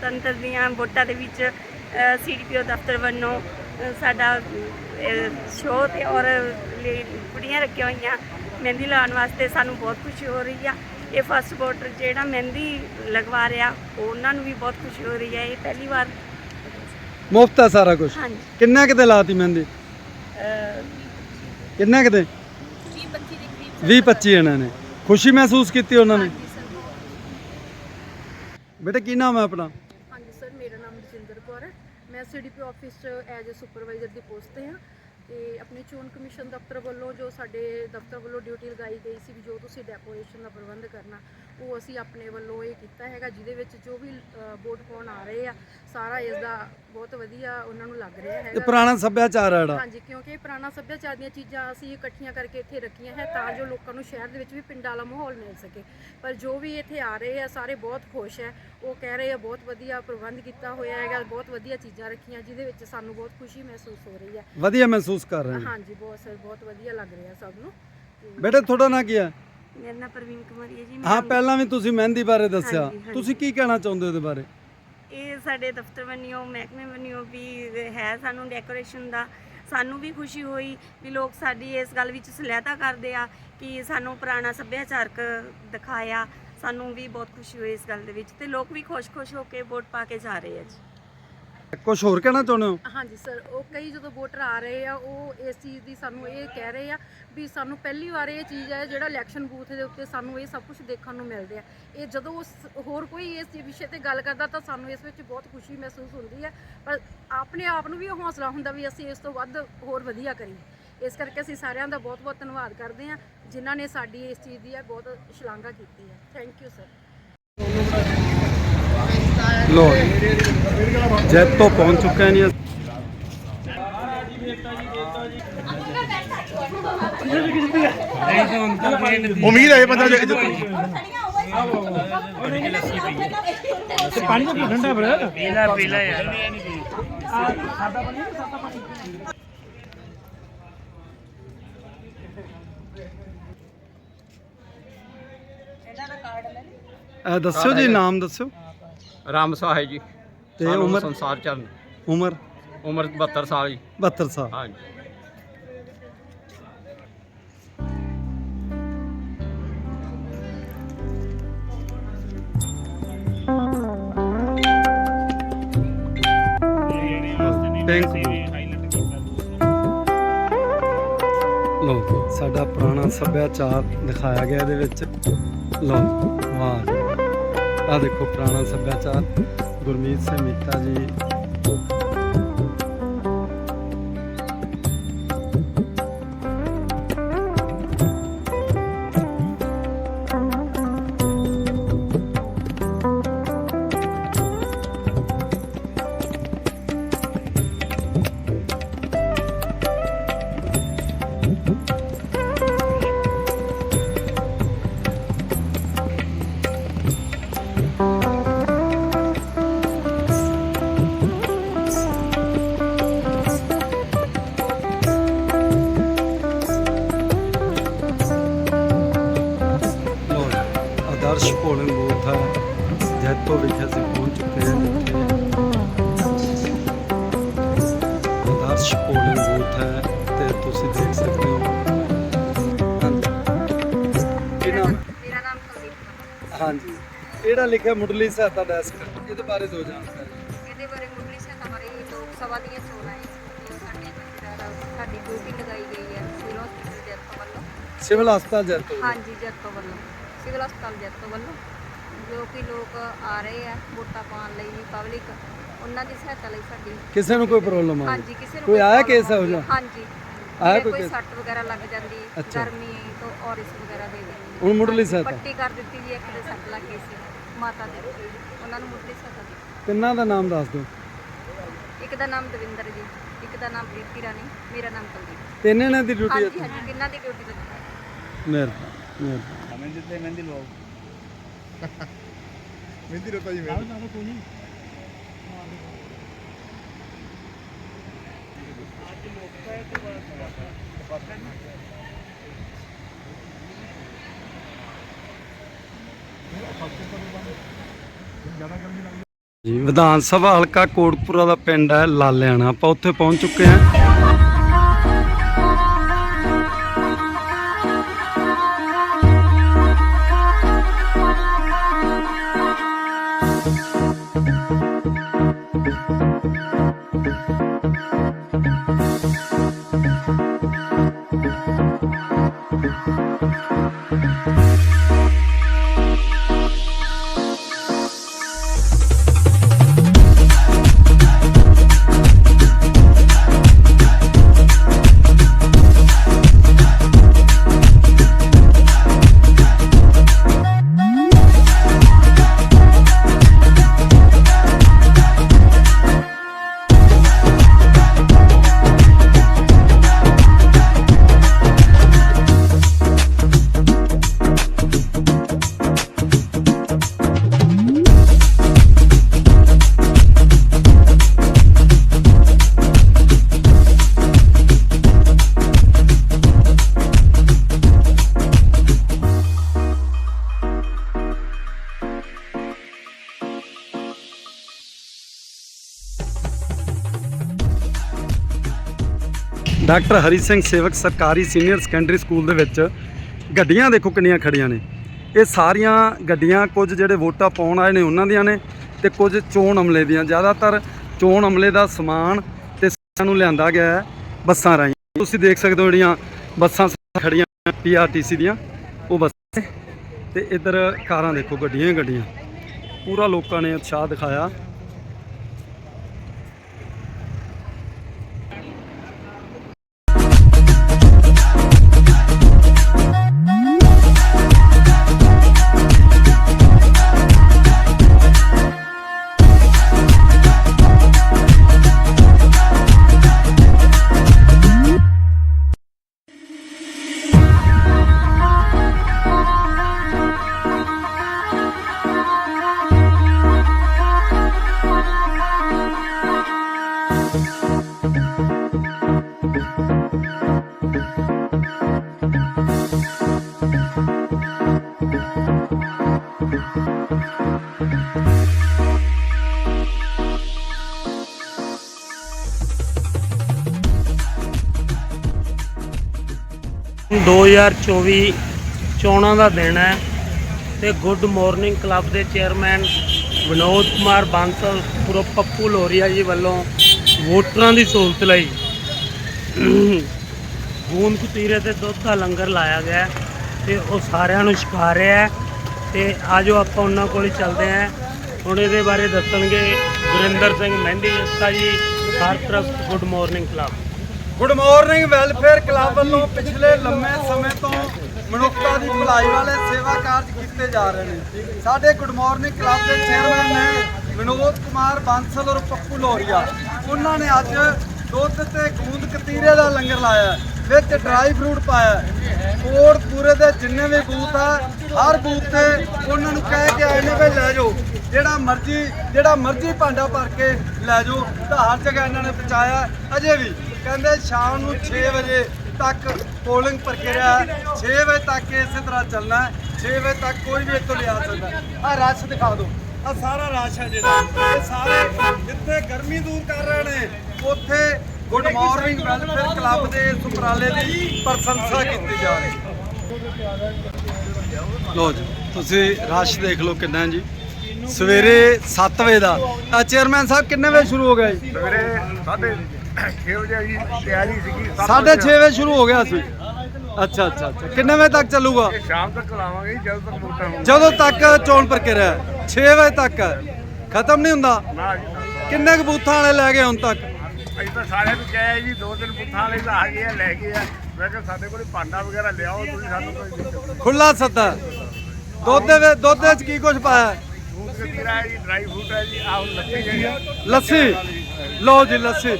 ਤੰਤਰ ਦੀਆਂ ਵੋਟਾਂ ਦੇ ਵਿੱਚ ਸੀਡੀਪੀਓ ਦਫ਼ਤਰ ਵੱਲੋਂ ਅ, ਸਾਡਾ ਸ਼ੋਅ ਤੇ ਔਰ ਲੇ- ਕੁੜੀਆਂ ਰੱਖੀਆਂ ਹੋਈਆਂ ਮਹਿੰਦੀ ਲਾਉਣ ਵਾਸਤੇ ਸਾਨੂੰ ਬਹੁਤ ਖੁਸ਼ੀ ਹੋ ਰਹੀ ਆ। ਇਹ ਫਸਟ ਵੋਟਰ ਜਿਹੜਾ ਮਹਿੰਦੀ ਲਗਵਾ ਰਿਹਾ ਉਹਨਾਂ ਨੂੰ ਵੀ ਬਹੁਤ ਖੁਸ਼ੀ ਹੋ ਰਹੀ ਹੈ ਇਹ ਪਹਿਲੀ ਵਾਰ। ਮੁਫਤ ਹੈ ਸਾਰਾ ਕੁਝ ਹਾਂਜੀ। ਕਿੰਨਾ ਕਿਤੇ ਲਾਤੀ ਮਹਿੰਦੀ? ਅ, ਕਿੰਨੇ ਕਿਤੇ? 20 25 ਇਹਨਾਂ ਨੇ। ਖੁਸ਼ੀ ਮਹਿਸੂਸ ਕੀਤੀ ਉਹਨਾਂ ਨੇ? ਬੇਟਾ ਕੀ ਨਾਮ ਹੈ ਆਪਣਾ? ਹਾਂਜੀ ਸਰ ਮੇਰਾ ਨਾਮ ਰਜਿੰਦਰ ਕੌਰ ਹੈ। ਮੈਂ ਸੀਡੀਪੀ ਆਫਿਸ 'ਚ ਐਜ਼ ਅ ਸੁਪਰਵਾਈਜ਼ਰ ਦੀ ਪੋਸਟ ਤੇ ਹਾਂ। ਤੇ ਆਪਣੇ ਚੋਣ ਕਮਿਸ਼ਨ ਦਫ਼ਤਰ ਵੱਲੋਂ ਜੋ ਸਾਡੇ ਦਫ਼ਤਰ ਵੱਲੋਂ ਡਿਊਟੀ ਲਗਾਈ ਗਈ ਸੀ ਵੀ ਜੋ ਤੁਸੀਂ ਡੈਕੋਰੇਸ਼ਨ ਦਾ ਪ੍ਰਬੰਧ ਕਰਨਾ ਉਹ ਅਸੀਂ ਆਪਣੇ ਵੱਲੋਂ ਇਹ ਕੀਤਾ ਹੈਗਾ ਜਿਹਦੇ ਵਿੱਚ ਜੋ ਵੀ ਵੋਟ ਪਾਉਣ ਆ ਰਹੇ ਆ ਸਾਰਾ ਇਸ ਦਾ ਬਹੁਤ ਵਧੀਆ ਉਹਨਾਂ ਨੂੰ ਲੱਗ ਰਿਹਾ ਇਹ ਹੈਗਾ ਪੁਰਾਣਾ ਸੱਭਿਆਚਾਰ ਹੈ ਜਿਹੜਾ। ਹਾਂਜੀ ਕਿਉਂਕਿ ਇਹ ਪੁਰਾਣਾ ਸੱਭਿਆਚਾਰ ਦੀਆਂ ਚੀਜ਼ਾਂ ਅਸੀਂ ਇਕੱਠੀਆਂ ਕਰਕੇ ਇੱਥੇ ਰੱਖੀਆਂ ਹੈ ਤਾਂ ਜੋ ਲੋਕਾਂ ਨੂੰ ਸ਼ਹਿਰ ਦੇ ਵਿੱਚ ਵੀ ਪਿੰਡਾਂ ਵਾਲਾ ਮਾਹੌਲ ਮਿਲ ਸਕੇ। ਪਰ ਜੋ ਵੀ ਇੱਥੇ ਆ ਰਹੇ ਆ ਸਾਰੇ ਬਹੁਤ ਖੁਸ਼ ਹੈ ਉਹ ਕਹਿ ਰਹੇ ਆ ਬਹੁਤ ਵਧੀਆ ਪ੍ਰਬੰਧ ਕੀਤਾ ਹੋਇਆ ਹੈਗਾ ਬਹੁਤ ਵਧੀਆ ਚੀਜ਼ਾਂ ਰੱਖੀਆਂ ਜਿਹਦੇ ਵਿੱਚ ਸਾਨੂੰ ਬਹੁਤ ਖੁਸ਼ੀ ਮਹਿਸੂਸ ਹੋ ਰਹੀ ਹੈ। ਵਧੀਆ ਮਹਿਸੂਸ ਕਰ ਰਹੇ ਨੇ? ਹਾਂਜੀ ਬਹੁਤ ਸਰ ਬਹੁਤ ਵਧੀਆ ਲੱਗ ਰਿਹਾ ਸਭ ਨੂੰ। ਬੇਟਾ ਤੁਹਾਡਾ ਨਾਂ ਕੀ ਹੈ? ਮੇਰਾ ਨਾਮ ਪ੍ਰਵੀਨ ਕੁਮਾਰੀ ਹੈ ਜੀ ਹਾਂ ਪਹਿਲਾਂ ਵੀ ਤੁਸੀਂ ਮਹਿੰਦੀ ਬਾਰੇ ਦੱਸਿਆ। ਹਾਂਜੀ, ਹਾਂਜੀ। ਤੁਸੀਂ ਕੀ ਕਹਿਣਾ ਚਾਹੁੰਦੇ ਹੋ ਇਹਦੇ ਬਾਰੇ? ਇਹ ਸਾਡੇ ਦਫ਼ਤਰ ਬਣਿਓ ਮਹਿਕਮੇ ਬਣਿਓ ਵੀ ਹੈ ਸਾਨੂੰ ਡੈਕੋਰੇਸ਼ਨ ਦਾ। ਸਾਨੂੰ ਵੀ ਖੁਸ਼ੀ ਹੋਈ ਵੀ ਲੋਕ ਸਾਡੀ ਇਸ ਗੱਲ ਵਿੱਚ ਸਲਾਹਤਾ ਕਰਦੇ ਆ ਕਿ ਸਾਨੂੰ ਪੁਰਾਣਾ ਸੱਭਿਆਚਾਰਕ ਦਿਖਾਇਆ। ਸਾਨੂੰ ਵੀ ਬਹੁਤ ਖੁਸ਼ੀ ਹੋਈ ਇਸ ਗੱਲ ਦੇ ਵਿੱਚ ਤੇ ਲੋਕ ਵੀ ਖੁਸ਼-ਖੁਸ਼ ਹੋ ਕੇ ਵੋਟ ਪਾ ਕੇ ਜਾ ਰਹੇ ਆ ਜੀ। ਕੁਝ ਹੋਰ ਕਹਿਣਾ ਚਾਹੁੰਦੇ ਹੋ? ਹਾਂਜੀ ਸਰ, ਉਹ ਕਈ ਜਦੋਂ ਵੋਟਰ ਆ ਰਹੇ ਆ, ਉਹ ਇਸ ਚੀਜ਼ ਦੀ ਸਾਨੂੰ ਇਹ ਕਹਿ ਰਹੇ ਆ ਵੀ ਸਾਨੂੰ ਪਹਿਲੀ ਵਾਰ ਇਹ ਚੀਜ਼ ਹੈ, ਜਿਹੜਾ ਇਲੈਕਸ਼ਨ ਬੂਥ ਦੇ ਉੱਤੇ ਸਾਨੂੰ ਇਹ ਸਭ ਕੁਝ ਦੇਖਣ ਨੂੰ ਮਿਲ ਰਿਹਾ ਇਹ ਜਦੋਂ ਉਸ ਹੋਰ ਕੋਈ ਇਸ ਵਿਸ਼ੇ ਤੇ ਗੱਲ ਕਰਦਾ ਤਾਂ ਸਾਨੂੰ ਇਸ ਵਿੱਚ ਬਹੁਤ ਖੁਸ਼ੀ ਮਹਿਸੂਸ ਹੁੰਦੀ ਹੈ। ਪਰ ਆਪਣੇ ਆਪ ਨੂੰ ਵੀ ਉਹ ਹੌਸਲਾ ਹੁੰਦਾ ਵੀ ਅਸੀਂ ਇਸ ਤੋਂ ਵੱਧ ਹੋਰ ਵਧੀਆ ਕਰੀਏ। ਇਸ ਕਰਕੇ ਅਸੀਂ ਸਾਰਿਆਂ ਦਾ ਬਹੁਤ ਬਹੁਤ ਧੰਨਵਾਦ ਕਰਦੇ ਹਾਂ, ਜਿਨ੍ਹਾਂ ਨੇ ਸਾਡੀ ਇਸ ਚੀਜ਼ ਦੀ ਹੈ ਬਹੁਤ ਸ਼ਲਾਘਾ ਕੀਤੀ ਹੈ। ਥੈਂਕ ਯੂ ਸਰ ਲੋ ਜੈਤੋ ਪਹੁੰਚ ਚੁੱਕੇ ਉਮੀਦ ਹੈ ਇਹ ਬੰਦਾ ਪੀਲਾ ਪੀਲਾ ਯਾਰ ਅਹ ਦੱਸਿਓ ਜੀ ਨਾਮ ਦੱਸਿਓ। ਰਾਮ ਸਹਾਇ ਜੀ ਤੇ ਸਾਨੂੰ ਉਮਰ? ਸੰਸਾਰ ਚਰਨ ਉਮਰ? ਉਮਰ 72 ਸਾਲ ਜੀ। 72 ਸਾਲ। ਹਾਂਜੀ। ਥੈਂਕ ਸਾਡਾ ਪੁਰਾਣਾ ਸੱਭਿਆਚਾਰ ਦਿਖਾਇਆ ਗਿਆ ਇਹਦੇ ਵਿੱਚ। ਲੋ ਵਾਹ। ਆ ਦੇਖੋ ਪੁਰਾਣਾ ਸੱਭਿਆਚਾਰ ਗੁਰਮੀਤ ਸਿੰਘ ਮੀਤਾ ਜੀ। ਜੈਤੋ ਵਿਖੇ ਅਸੀਂ ਪਹੁੰਚ ਚੁੱਕੇ ਹਾਂ ਜਿੱਥੇ ਆਦਰਸ਼ ਪੋਲਿੰਗ ਬੂਥ ਹੈ ਤੇ ਤੁਸੀਂ ਦੇਖ ਸਕਦੇ ਹੋ। ਕੀ ਨਾਮ? ਮੇਰਾ ਨਾਮ ਕੁਲਦੀਪ ਹਾਂਜੀ। ਕਿਹੜਾ ਲਿਖਿਆ ਮੁੱਢਲੀ ਸਹਾਇਤਾ ਡੈਸਕ ਇਹਦੇ ਬਾਰੇ ਦੋ ਜਾਣਕਾਰੀ। ਇਹਦੇ ਬਾਰੇ ਮੁੱਢਲੀ ਸਹਾਇਤਾ ਬਾਰੇ ਲੋਕ ਸਭਾ ਦੀਆਂ ਚੋਣਾਂ ਹੈ ਸਾਡੇ ਡਿਊਟੀ ਲਗਾਈ ਗਈ ਹੈ ਸਿਵਲ ਹਸਪੀਟਲ ਜੈਤੋ ਵੱਲੋਂ। ਸਿਵਲ ਹਸਪਤਾਲ ਜੈਤੋ ਹਾਂਜੀ ਜੈਤੋ ਵੱਲੋਂ। ਸਿਵਲ ਹਸਪਤਾਲ ਜੈਤੋ ਵੱਲੋਂ। ਜੋ ਕਿ ਲੋਕ ਆ ਰਹੇ ਆ ਵੋਟਾਂ ਪਾਉਣ ਲਈ ਵੀ ਪਬਲਿਕ ਉਹਨਾਂ ਦੀ ਸਹਾਇਤਾ ਲਈ ਸਾਡੀ ਕਿਸੇ ਨੂੰ ਕੋਈ ਪ੍ਰੋਬਲਮ ਆ ਹਾਂਜੀ ਕਿਸੇ ਨੂੰ ਕੋਈ ਆਇਆ problem ਕੇਸ ਇਹੋ ਜਿਹਾ? ਹਾਂਜੀ। ਆਇਆ ਜੇ ਕੋਈ ਕੋਈ? ਸੱਟ ਵਗੈਰਾ ਲੱਗ ਜਾਂਦੀ ਅੱਛਾ। ਗਰਮੀ ਤੋਂ ਔਰਿਸ ਵਗੈਰਾ ਦੇ ਦਿੰਦੀ ਹੁਣ ਮੁੱਢਲੀ ਸਹਾਇਤਾ? ਪੱਟੀ ਕਰ ਦਿੱਤੀ ਜੀ ਇੱਕ ਦੇ ਸੱਟ ਲੱਗ ਗਈ ਸੀ ਮਾਤਾ ਦੇ। ਉਹਨਾਂ ਨੂੰ ਮੁੱਢਲੀ ਸਹਾਇਤਾ ਦਿੱਤੀ ਤਿੰਨਾਂ ਦਾ ਨਾਮ ਦੱਸ ਦਿਓ? ਇੱਕ ਦਾ ਨਾਮ ਦਵਿੰਦਰ ਜੀ ਇੱਕ ਦਾ ਨਾਮ ਪ੍ਰੀਤੀ ਰਾਣੀ ਮੇਰਾ ਨਾਮ ਕੁਲਦੀਪ। ਤਿੰਨ ਇਹਨਾਂ ਦੀ ਡਿਊਟੀ ਹਾਂਜੀ ਹੈ? ਹਾਂਜੀ ਕਿੰਨਾਂ ਦੀ ਡਿਊਟੀ ਲੱਗੀ ਹੈ? ਮਿਹਰਬਾਨੀ ਮਿਹਰਬਾਨੀ। ਮਹਿੰਦੀ ਰੋਤਾ ਜੀ ਮੈਂ ਜੀ ਵਿਧਾਨ ਸਭਾ ਹਲਕਾ ਕੋਟਪੁਰਾ ਦਾ ਪਿੰਡ ਹੈ ਲਾਲਿਆਣਾ। ਆਪਾਂ ਉੱਥੇ ਪਹੁੰਚ ਚੁੱਕੇ ਹਾਂ। ਡਾਕਟਰ ਹਰੀ ਸਿੰਘ ਸੇਵਕ ਸਰਕਾਰੀ ਸੀਨੀਅਰ ਸੈਕੰਡਰੀ ਸਕੂਲ ਦੇ ਵਿੱਚ ਗੱਡੀਆਂ ਦੇਖੋ ਕਿੰਨੀਆਂ ਖੜੀਆਂ ਨੇ। ਇਹ ਸਾਰੀਆਂ ਗੱਡੀਆਂ ਕੁਝ ਜਿਹੜੇ ਵੋਟਾਂ ਪਾਉਣ ਆਏ ਨੇ ਉਹਨਾਂ ਦੀਆਂ ਨੇ ਤੇ ਕੁਝ ਚੋਣ ਅਮਲੇ ਦੀਆਂ। ਜ਼ਿਆਦਾਤਰ ਚੋਣ ਅਮਲੇ ਦਾ ਸਮਾਨ ਤੇ ਸਾਨੂੰ ਲਿਆਂਦਾ ਗਿਆ ਹੈ ਬੱਸਾਂ ਰਾਹੀਂ। ਤੁਸੀਂ ਦੇਖ ਸਕਦੇ ਹੋ ਜਿਹੜੀਆਂ ਬੱਸਾਂ ਖੜੀਆਂ ਪੀਆਰਟੀਸੀ ਦੀਆਂ, ਉਹ ਬੱਸਾਂ ਨੇ। ਤੇ ਇੱਧਰ ਕਾਰਾਂ ਦੇਖੋ, ਗੱਡੀਆਂ ਹੀ ਗੱਡੀਆਂ। ਪੂਰਾ ਲੋਕਾਂ ਨੇ ਉਤਸ਼ਾਹ ਦਿਖਾਇਆ। 2024 ਚੋਣਾਂ ਦਾ ਦਿਨ ਹੈ ਤੇ ਗੁੱਡ ਮਾਰਨਿੰਗ ਕਲੱਬ ਦੇ ਚੇਅਰਮੈਨ ਵਿਨੋਦ ਕੁਮਾਰ ਬਾਂਸਲ ਪੁਰੋ ਪੱਪੂ ਲੋਰੀਆ ਜੀ ਵੱਲੋਂ ਵੋਟਰਾਂ ਦੀ ਸਹੂਲਤ ਲਈ। ਗੂੰਦ ਕਤੀਰੇ ਤੇ ਦੁੱਧ ਦਾ ਲੰਗਰ ਲਾਇਆ ਗਿਆ। ਤੇ ਉਹ ਸਾਰਿਆਂ ਨੂੰ ਛਕਾ ਰਿਹਾ ਹੈ ਤੇ ਆਜੋ ਆਪਾਂ ਉਹਨਾਂ ਕੋਲ ਹੀ ਚੱਲਦੇ ਹਾਂ। ਹੁਣ ਇਹਦੇ ਬਾਰੇ ਦੱਸਣਗੇ ਗੁਰਿੰਦਰ ਸਿੰਘ ਮਹਿੰਦੀ ਜੱਸਾ ਜੀ ਸਰਪ੍ਰਸਤ good morning club. Good morning welfare club ਵੱਲੋਂ ਪਿਛਲੇ ਲੰਮੇ ਸਮੇਂ ਤੋਂ ਮਨੁੱਖਤਾ ਦੀ ਭਲਾਈ ਵਾਲੇ ਸੇਵਾ ਕਾਰਜ ਕੀਤੇ ਜਾ ਰਹੇ ਨੇ। ਸਾਡੇ ਗੁੱਡ ਮਾਰਨਿੰਗ ਕਲੱਬ ਦੇ ਚੇਅਰਮੈਨ ਨੇ ਵਿਨੋਦ ਕੁਮਾਰ ਬਾਂਸਲ ਔਰ ਪੱਪੂ ਲੋਰੀਆ। ਉਹਨਾਂ ਨੇ ਅੱਜ ਦੁੱਧ ਤੇ ਗੂੰਦ ਕਤੀਰੇ ਦਾ ਲੰਗਰ ਲਾਇਆ ਵਿੱਚ ਡਰਾਈ ਫਰੂਟ ਪਾਇਆ ਹੈ। ਦੇ ਜਿੰਨੇ ਵੀ ਬੂਥ ਆ, ਹਰ ਬੂਥ ਤੇ ਉਹਨਾਂ ਨੂੰ ਕਹਿ ਕੇ ਆਏ ਨੇ ਵੀ ਲੈ ਜਾਓ। ਜਿਹੜਾ ਮਰਜ਼ੀ ਜਿਹੜਾ ਮਰਜ਼ੀ ਭਾਂਡਾ ਭਰ ਕੇ ਲੈ ਜਾਓ, ਤਾਂ ਹਰ ਜਗ੍ਹਾ ਇਹਨਾਂ ਨੇ ਪਹੁੰਚਾਇਆ। ਅਜੇ ਵੀ ਕਹਿੰਦੇ ਸ਼ਾਮ ਨੂੰ 6 ਵਜੇ ਤੱਕ ਪੋਲਿੰਗ ਪ੍ਰਕਿਰਿਆ 6 ਵਜੇ ਤੱਕ ਇਸੇ ਤਰ੍ਹਾਂ ਚੱਲਣਾ ਹੈ। 6 ਵਜੇ ਤੱਕ ਕੋਈ ਵੀ ਇੱਥੋਂ ਲਿਆ ਸਕਦਾ ਆ ਰਸ਼ ਦਿਖਾ ਦਿਓ। ਆ ਸਾਰਾ ਰਸ਼ ਹੈ ਜਿਹੜਾ। ਇਹ ਸਾਰੇ ਜਿੱਥੇ ਗਰਮੀ ਦੂਰ ਕਰ ਰਹੇ ਨੇ, ਉੱਥੇ ਗੁੱਡ ਮਾਰਨਿੰਗ ਵੈਲਫੇਅਰ ਕਲੱਬ ਦੇ ਇਸ ਉਪਰਾਲੇ ਦੀ ਪ੍ਰਸ਼ੰਸਾ ਕੀਤੀ ਜਾ ਰਹੀ। ਲੋ ਜੀ ਤੁਸੀਂ ਰਸ਼ ਦੇਖ ਲਓ ਕਿੰਨਾ ਹੈ ਜੀ। ਸਵੇਰੇ 7 ਵਜੇ ਦਾ। ਆ ਚੇਅਰਮੈਨ ਸਾਹਿਬ ਕਿੰਨੇ ਵਜੇ ਸ਼ੁਰੂ ਹੋ ਗਿਆ ਜੀ? ਸਵੇਰੇ 6:30 ਵਜੇ ਜੀ ਤਿਆਰੀ ਸੀਗੀ 6:30 ਵਜੇ। ਸ਼ੁਰੂ ਹੋ ਗਿਆ ਸੀ। ਅੱਛਾ ਅੱਛਾ ਅੱਛਾ। ਕਿੰਨੇ ਵਜੇ ਤੱਕ ਚੱਲੂਗਾ? ਸ਼ਾਮ ਤੱਕ ਲਾਵਾਂਗੇ ਜਦੋਂ ਤੱਕ ਵੋਟਾਂ ਹੋਣ। ਜਦੋਂ ਤੱਕ ਚੋਣ ਪ੍ਰਕਿਰਿਆ ਹੈ। 6 ਵਜੇ ਤੱਕ। ਖਤਮ ਨਹੀਂ ਹੁੰਦਾ। ਕਿੰਨੇ ਕੁ ਬੂਥਾਂ ਵਾਲੇ ਲੈ ਗਏ ਹੁਣ ਤੱਕ? ਅਸੀਂ ਤਾਂ ਸਾਰਿਆਂ ਨੂੰ ਕਿਹਾ ਜੀ ਦੋ ਦਿਨ ਬੁੱਥਾਂ ਵਾਲੇ ਤਾਂ ਆ ਗਏ ਆ ਲੈ ਗਏ ਆ। ਮੈਂ ਕਿਹਾ ਸਾਡੇ ਕੋਲ ਭਾਂਡਾ ਵਗੈਰਾ ਲਿਆਓ ਤੁਸੀਂ ਸਾਨੂੰ ਕੋਈ ਦਿੱਕਤ ਖੁੱਲਾ ਸੱਦਾ। ਦੁੱਧ ਦੇ ਵਿੱਚ- ਦੁੱਧ ਵਿੱਚ ਕੀ ਕੁਝ ਪਾਇਆ? ਹੈ? ਦੂਧ ਕਤੀਰਾ ਹੈ ਜੀ ਡਰਾਈ ਫਰੂਟ ਹੈ ਜੀ ਆਹ ਹੁਣ ਲੱਸੀ ਜਿਹੜੀ ਆ। ਲੱਸੀ? ਲਓ ਜੀ ਲੱਸੀ।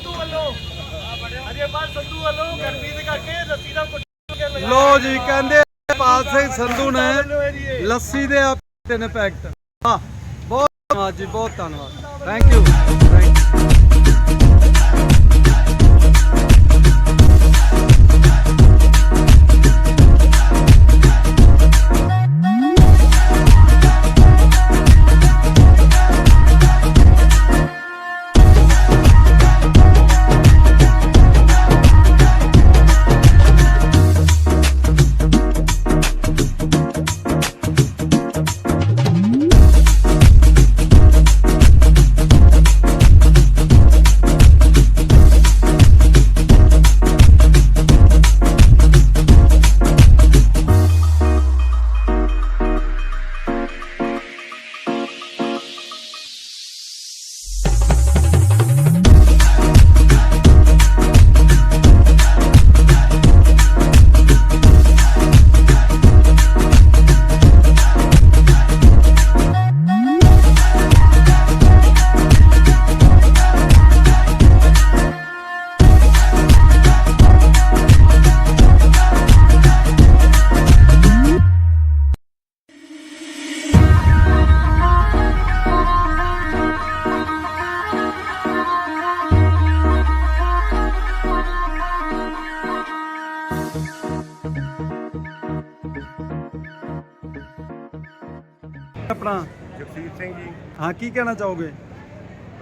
ਲਓ ਜੀ ਕਹਿੰਦੇ ਪਾਲ ਸਿੰਘ ਸੰਧੂ ਨੇ ਲੱਸੀ ਦੇ ਆ ਤਿੰਨ ਪੈਕਟ। ਹਾਂ ਬਹੁਤ ਧੰਨਵਾਦ ਜੀ ਬਹੁਤ ਧੰਨਵਾਦ। ਥੈਂਕ ਯੂ ਥੈਂਕ ਆਪਣਾ? ਜਗਸੀਰ ਸਿੰਘ ਜੀ। ਹਾਂ ਕੀ ਕਹਿਣਾ ਚਾਹੋਗੇ?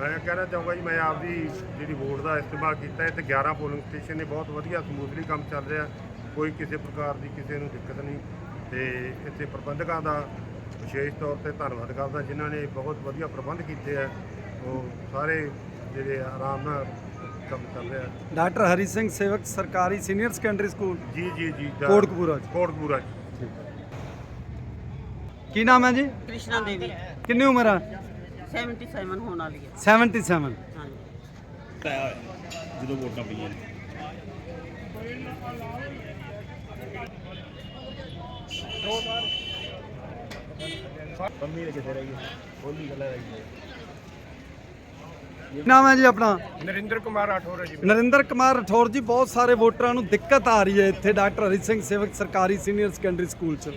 ਮੈਂ ਕਹਿਣਾ ਚਾਹੂੰਗਾ ਜੀ ਮੈਂ ਆਪਦੀ ਜਿਹੜੀ ਵੋਟ ਦਾ ਇਸਤੇਮਾਲ ਕੀਤਾ ਇੱਥੇ 11 ਪੋਲਿੰਗ ਸਟੇਸ਼ਨ ਨੇ ਬਹੁਤ ਵਧੀਆ ਸਮੂਥਲੀ ਕੰਮ ਚੱਲ ਰਿਹਾ। ਕੋਈ ਕਿਸੇ ਪ੍ਰਕਾਰ ਦੀ ਕਿਸੇ ਨੂੰ ਦਿੱਕਤ ਨਹੀਂ। ਤੇ ਇੱਥੇ ਪ੍ਰਬੰਧਕਾਂ ਦਾ ਵਿਸ਼ੇਸ਼ ਤੌਰ ਤੇ ਧੰਨਵਾਦ ਕਰਦਾ ਜਿਨ੍ਹਾਂ ਨੇ ਬਹੁਤ ਵਧੀਆ ਪ੍ਰਬੰਧ ਕੀਤੇ ਆ ਉਹ ਸਾਰੇ ਜਿਹੜੇ ਆਰਾਮ ਨਾਲ ਕੰਮ ਚੱਲ ਰਿਹਾ ਡਾਕਟਰ ਹਰੀ ਸਿੰਘ ਸੇਵਕ ਸਰਕਾਰੀ ਸੀਨੀਅਰ ਸੈਕੰਡਰੀ ਸਕੂਲ। ਜੀ ਜੀ ਜੀ ਕੋਟਕਪੂਰਾ। ਕੋਟਕਪੂਰਾ। ਕੀ ਨਾਮ ਹੈ ਜੀ? ਕ੍ਰਿਸ਼ਨਾ ਦੇਵੀ। ਕਿੰਨੀ ਉਮਰ ਆ? 77 ਹੋਣ ਵਾਲੀ ਹੈ। 77 ਹਾਂਜੀ। ਕੀ ਨਾਮ ਹੈ ਜੀ ਆਪਣਾ? ਨਰਿੰਦਰ ਕੁਮਾਰ ਰਾਠੌਰ ਜੀ। ਨਰਿੰਦਰ ਕੁਮਾਰ ਰਠੌਰ ਜੀ ਬਹੁਤ ਸਾਰੇ ਵੋਟਰਾਂ ਨੂੰ ਦਿੱਕਤ ਆ ਰਹੀ ਹੈ ਇੱਥੇ ਡਾਕਟਰ ਹਰੀ ਸਿੰਘ ਸੇਵਕ ਸਰਕਾਰੀ ਸੀਨੀਅਰ ਸੈਕੰਡਰੀ ਸਕੂਲ 'ਚ।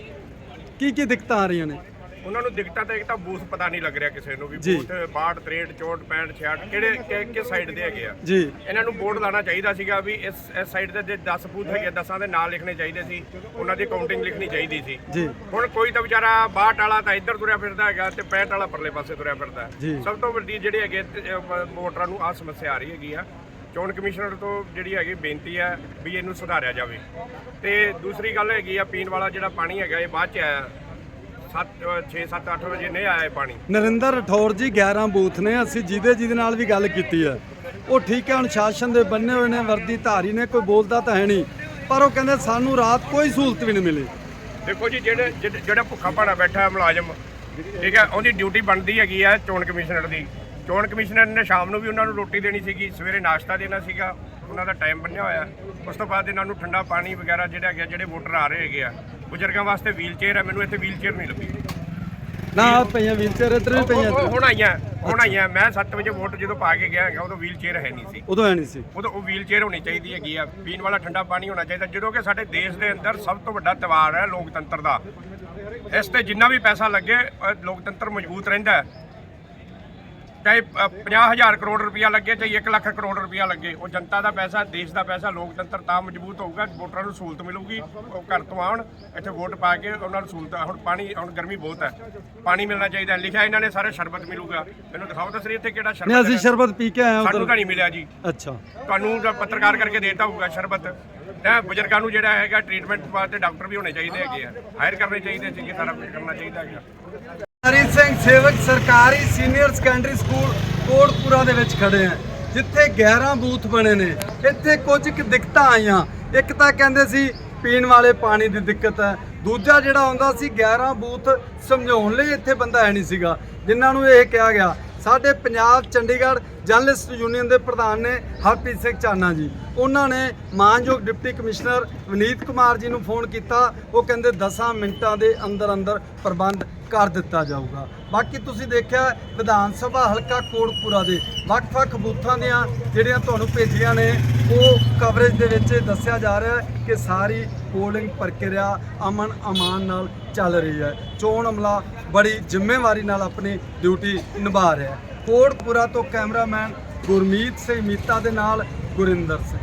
ਕੀ ਕੀ ਦਿੱਕਤਾਂ ਆ ਰਹੀਆਂ ਨੇ ਉਹਨਾਂ ਨੂੰ ਦਿੱਕਤਾਂ ਤਾਂ ਇੱਕ ਤਾਂ ਬੂਥ ਪਤਾ ਨਹੀਂ ਲੱਗ ਰਿਹਾ ਕਿਸੇ ਨੂੰ ਵੀ ਜੀ। ਬੂਥ 62 63 64 65 66 ਕਿਹੜੇ ਕਿ- ਕਿਸ ਸਾਈਡ ਦੇ ਹੈਗੇ ਆ ਜੀ ਇਹਨਾਂ ਨੂੰ ਬੋਰਡ ਲਾਣਾ ਚਾਹੀਦਾ ਸੀਗਾ ਵੀ ਇਸ ਇਸ ਸਾਈਡ ਤੇ ਜੇ 10 ਬੂਥ ਹੈਗੇ 10ਾਂ ਦੇ ਨਾਂ ਲਿਖਣੇ ਚਾਹੀਦੇ ਸੀ ਉਹਨਾਂ ਦੀ ਕਾਊਂਟਿੰਗ ਲਿਖਣੀ ਚਾਹੀਦੀ ਸੀ ਜੀ ਹੁਣ ਕੋਈ ਤਾਂ ਵਿਚਾਰਾ 62 ਵਾਲਾ ਤਾਂ ਇੱਧਰ ਤੁਰਿਆ ਫਿਰਦਾ ਹੈਗਾ ਤੇ 65 ਵਾਲਾ ਪਰਲੇ ਪਾਸੇ ਤੁਰਿਆ ਫਿਰਦਾ ਹੈ। ਜੀ। ਸਭ ਤੋਂ ਵੱਡੀ ਜਿਹੜੀ ਹੈਗੇ ਤੇ, ਅਹ, ਵੋਟਰਾਂ ਨੂੰ ਆ ਸਮੱਸਿਆ ਆ ਰਹੀ ਹੈਗੀ ਆ ਚੋਣ ਕਮਿਸ਼ਨਰ ਤੋਂ ਜਿਹੜੀ ਹੈਗੀ ਬੇਨਤੀ ਹੈ ਵੀ ਇਹਨੂੰ ਸੁਧਾਰਿਆ ਜਾਵੇ। ਤੇ ਦੂਸਰੀ ਗੱਲ ਹੈਗੀ ਆ ਪੀਣ ਵਾਲਾ ਜਿਹੜਾ ਪਾਣੀ ਹੈਗਾ ਇਹ ਬਾਅਦ ਚ ਆਇਆ। 7 6 7 8 ਵਜੇ ਨਹੀਂ ਆਇਆ ਇਹ ਪਾਣੀ। ਨਰਿੰਦਰ ਰਠੌਰ ਜੀ 11 ਬੂਥ ਨੇ। ਅਸੀਂ ਜਿਹਦੇ ਜਿਹਦੇ ਨਾਲ ਵੀ ਗੱਲ ਕੀਤੀ ਹੈ। ਉਹ ਠੀਕ ਹੈ ਅਨੁਸ਼ਾਸਨ ਦੇ ਬੰਨੇ ਹੋਏ ਨੇ ਵਰਦੀ ਧਾਰੀ ਨੇ ਕੋਈ ਬੋਲਦਾ ਤਾਂ ਹੈ ਨਹੀਂ। ਪਰ ਉਹ ਕਹਿੰਦੇ ਸਾਨੂੰ ਰਾਤ ਕੋਈ ਸਹੂਲਤ ਵੀ ਨਹੀਂ ਮਿਲੀ। ਦੇਖੋ ਜੀ ਜਿਹੜੇ ਜਿਹੜੇ- ਭੁੱਖਾ ਭਾਣਾ ਬੈਠਾ ਹੈ ਮੁਲਾਜ਼ਮ ਠੀਕ ਹੈ ਉਹਦੀ ਡਿਊਟੀ ਬਣਦੀ ਹੈਗੀ ਆ ਚੋਣ ਕਮਿਸ਼ਨਰ ਦੀ। ਚੋਣ ਕਮਿਸ਼ਨਰ ਨੇ ਸ਼ਾਮ ਨੂੰ ਵੀ ਉਹਨਾਂ ਨੂੰ ਰੋਟੀ ਦੇਣੀ ਸੀਗੀ ਸਵੇਰੇ ਨਾਸ਼ਤਾ ਦੇਣਾ ਸੀਗਾ ਉਹਨਾਂ ਦਾ ਟਾਈਮ ਬੰਨਿਆ ਹੋਇਆ। ਉਸ ਤੋਂ ਬਾਅਦ ਇਹਨਾਂ ਨੂੰ ਠੰਡਾ ਪਾਣੀ ਵਗੈਰਾ ਜਿਹੜਾ ਹੈਗਾ ਜਿਹੜੇ ਵੋਟਰ ਆ ਰਹੇ ਹੈਗੇ ਆ ਬਜ਼ੁਰਗਾਂ ਵਾਸਤੇ ਵੀਲ ਚੇਅਰ ਹੈ ਮੈਨੂੰ ਇੱਥੇ ਵੀਲ ਚੇਅਰ ਨਹੀਂ ਲੱਗੀ। ਨਾ ਪਈਆਂ ਵੀਲਚੇਅਰ ਇੱਧਰ ਵੀ ਪਈਆਂ ਉਹ-। ਹੁਣ ਆਈਆਂ ਹੁਣ ਆਈਆਂ। ਮੈਂ 7 ਵਜੇ ਵੋਟ ਜਦੋਂ ਪਾ ਕੇ ਗਿਆ ਹੈਗਾ ਉਦੋਂ ਵੀਲ ਚੇਅਰ ਹੈ ਨਹੀਂ ਸੀ। ਉਦੋਂ ਹੈ ਨਹੀਂ ਸੀ। ਉਦੋਂ ਉਹ ਵੀਲ ਚੇਅਰ ਹੋਣੀ ਚਾਹੀਦੀ ਹੈਗੀ ਆ। ਪੀਣ ਵਾਲਾ ਠੰਡਾ ਪਾਣੀ ਹੋਣਾ ਚਾਹੀਦਾ। ਜਦੋਂ ਕਿ ਸਾਡੇ ਦੇਸ਼ ਦੇ ਅੰਦਰ ਸਭ ਤੋਂ ਵੱਡਾ ਤਿਉਹਾਰ ਹੈ ਲੋਕਤੰਤਰ ਦਾ। ਇਸ ਤੇ ਜਿੰਨਾ ਵੀ ਪੈਸਾ ਲੱਗੇ ਅਹ ਲੋਕਤੰਤਰ ਮਜ਼ਬੂਤ ਰਹਿੰਦਾ ਹੈ। ਚਾਹੇ 50000 ਕਰੋੜ ਰੁਪਇਆ ਲੱਗੇ ਚਾਹੇ 1 ਲੱਖ ਕਰੋੜ ਰੁਪਇਆ ਲੱਗੇ ਉਹ ਜਨਤਾ ਦਾ ਪੈਸਾ ਦੇਸ਼ ਦਾ ਪੈਸਾ ਲੋਕਤੰਤਰ ਤਾਂ ਮਜ਼ਬੂਤ ਹੋਊਗਾ ਵੋਟਰਾਂ ਨੂੰ ਸਹੂਲਤ ਮਿਲੂਗੀ ਉਹ ਘਰ ਤੋਂ ਆਉਣ ਇੱਥੇ ਵੋਟ ਪਾ ਕੇ ਉਹਨਾਂ ਨੂੰ ਸਹੂਲਤ ਹੁਣ ਪਾਣੀ ਹੁਣ ਗਰਮੀ ਬਹੁਤ ਹੈ ਪਾਣੀ ਮਿਲਣਾ ਚਾਹੀਦਾ ਹੈ। ਲਿਖਿਆ ਇਹਨਾਂ ਨੇ ਸਾਰੇ ਸ਼ਰਬਤ ਮਿਲੂਗਾ। ਮੈਨੂੰ ਦਿਖਾਓ ਤਾਂ ਸਹੀ ਇੱਥੇ ਕਿਹੜਾ ਸ਼ਰਬਤ ਨਹੀਂ ਅਸੀਂ। ਸ਼ਰਬਤ ਪੀ ਕੇ ਆਏ ਹਾਂ ਸਾਨੂੰ ਤਾਂ ਨਹੀਂ ਮਿਲਿਆ ਜੀ। ਅੱਛਾ। ਤੁਹਾਨੂੰ ਤਾਂ ਪੱਤਰਕਾਰ ਕਰਕੇ ਦੇਤਾ ਹੋਊਗਾ ਸ਼ਰਬਤ। ਇਹ ਬਜ਼ੁਰਗਾਂ ਨੂੰ ਜਿਹੜਾ ਹੈਗਾ ਟ੍ਰੀਟਮੈਂਟ ਵਾਸਤੇ ਡਾਕਟਰ ਵੀ ਹੋਣੇ ਚਾਹੀਦੇ ਹੈਗੇ ਆ। ਹਾਇਰ ਕਰਨੇ ਚਾਹੀਦੇ ਸੀ ਕਿ ਸਾਰਾ ਕੁਝ ਕਰਨਾ ਚਾਹੀਦਾ ਹੈਗਾ। ਹਰੀ ਸਿੰਘ ਸੇਵਕ ਸਰਕਾਰੀ ਸੀਨੀਅਰ ਸੈਕੰਡਰੀ ਸਕੂਲ ਕੋਟਪੁਰਾ ਦੇ ਵਿੱਚ ਖੜੇ ਆ। ਜਿੱਥੇ 11 ਬੂਥ ਬਣੇ ਨੇ। ਇੱਥੇ ਕੁਝ ਕੁ ਦਿੱਕਤਾਂ ਆਈਆਂ। ਇੱਕ ਤਾਂ ਕਹਿੰਦੇ ਸੀ, ਪੀਣ ਵਾਲੇ ਪਾਣੀ ਦੀ ਦਿੱਕਤ ਹੈ। ਦੂਜਾ ਜਿਹੜਾ ਆਉਂਦਾ ਸੀ 11 ਬੂਥ ਸਮਝਾਉਣ ਲਈ ਇੱਥੇ ਬੰਦਾ ਹੈ ਨਹੀਂ ਸੀਗਾ। ਜਿਨ੍ਹਾਂ ਨੂੰ ਇਹ ਕਿਹਾ ਗਿਆ, ਸਾਡੇ ਪੰਜਾਬ ਚੰਡੀਗੜ੍ਹ ਜਰਨਲਿਸਟ ਯੂਨੀਅਨ ਦੇ ਪ੍ਰਧਾਨ ਨੇ ਹਰਪ੍ਰੀਤ ਸਿੰਘ ਚਾਨਾ ਜੀ। ਉਹਨਾਂ ਨੇ ਮਾਨਯੋਗ ਡਿਪਟੀ ਕਮਿਸ਼ਨਰ ਵਿਨੀਤ ਕੁਮਾਰ ਜੀ ਨੂੰ ਫੋਨ ਕੀਤਾ। ਉਹ ਕਹਿੰਦੇ 10 ਮਿੰਟਾਂ ਦੇ ਅੰਦਰ ਅੰਦਰ ਪ੍ਰਬੰਧ ਕਰ ਦਿੱਤਾ ਜਾਊਗਾ। ਬਾਕੀ ਤੁਸੀਂ ਦੇਖਿਆ ਵਿਧਾਨ ਸਭਾ ਹਲਕਾ ਕੋਟਪੂਰਾ ਦੇ ਵੱਖ-ਵੱਖ ਬੂਥਾਂ ਦੀਆਂ ਜਿਹੜੀਆਂ ਤੁਹਾਨੂੰ ਭੇਜੀਆਂ ਨੇ, ਉਹ ਕਵਰੇਜ ਦੇ ਵਿੱਚ ਦੱਸਿਆ ਜਾ ਰਿਹਾ ਹੈ ਕਿ ਸਾਰੀ ਪੋਲਿੰਗ ਪ੍ਰਕਿਰਿਆ ਅਮਨ ਅਮਾਨ ਨਾਲ ਚੱਲ ਰਹੀ ਹੈ। ਚੋਣ ਅਮਲਾ ਬੜੀ ਜ਼ਿੰਮੇਵਾਰੀ ਨਾਲ ਆਪਣੀ ਡਿਊਟੀ ਨਿਭਾ ਰਿਹਾ ਹੈ। ਕੋਟਪੂਰਾ ਤੋਂ ਕੈਮਰਾਮੈਨ ਗੁਰਮੀਤ ਸਿੰਘ ਮੀਤਾ ਦੇ ਨਾਲ ਗੁਰਿੰਦਰ ਸਿੰਘ।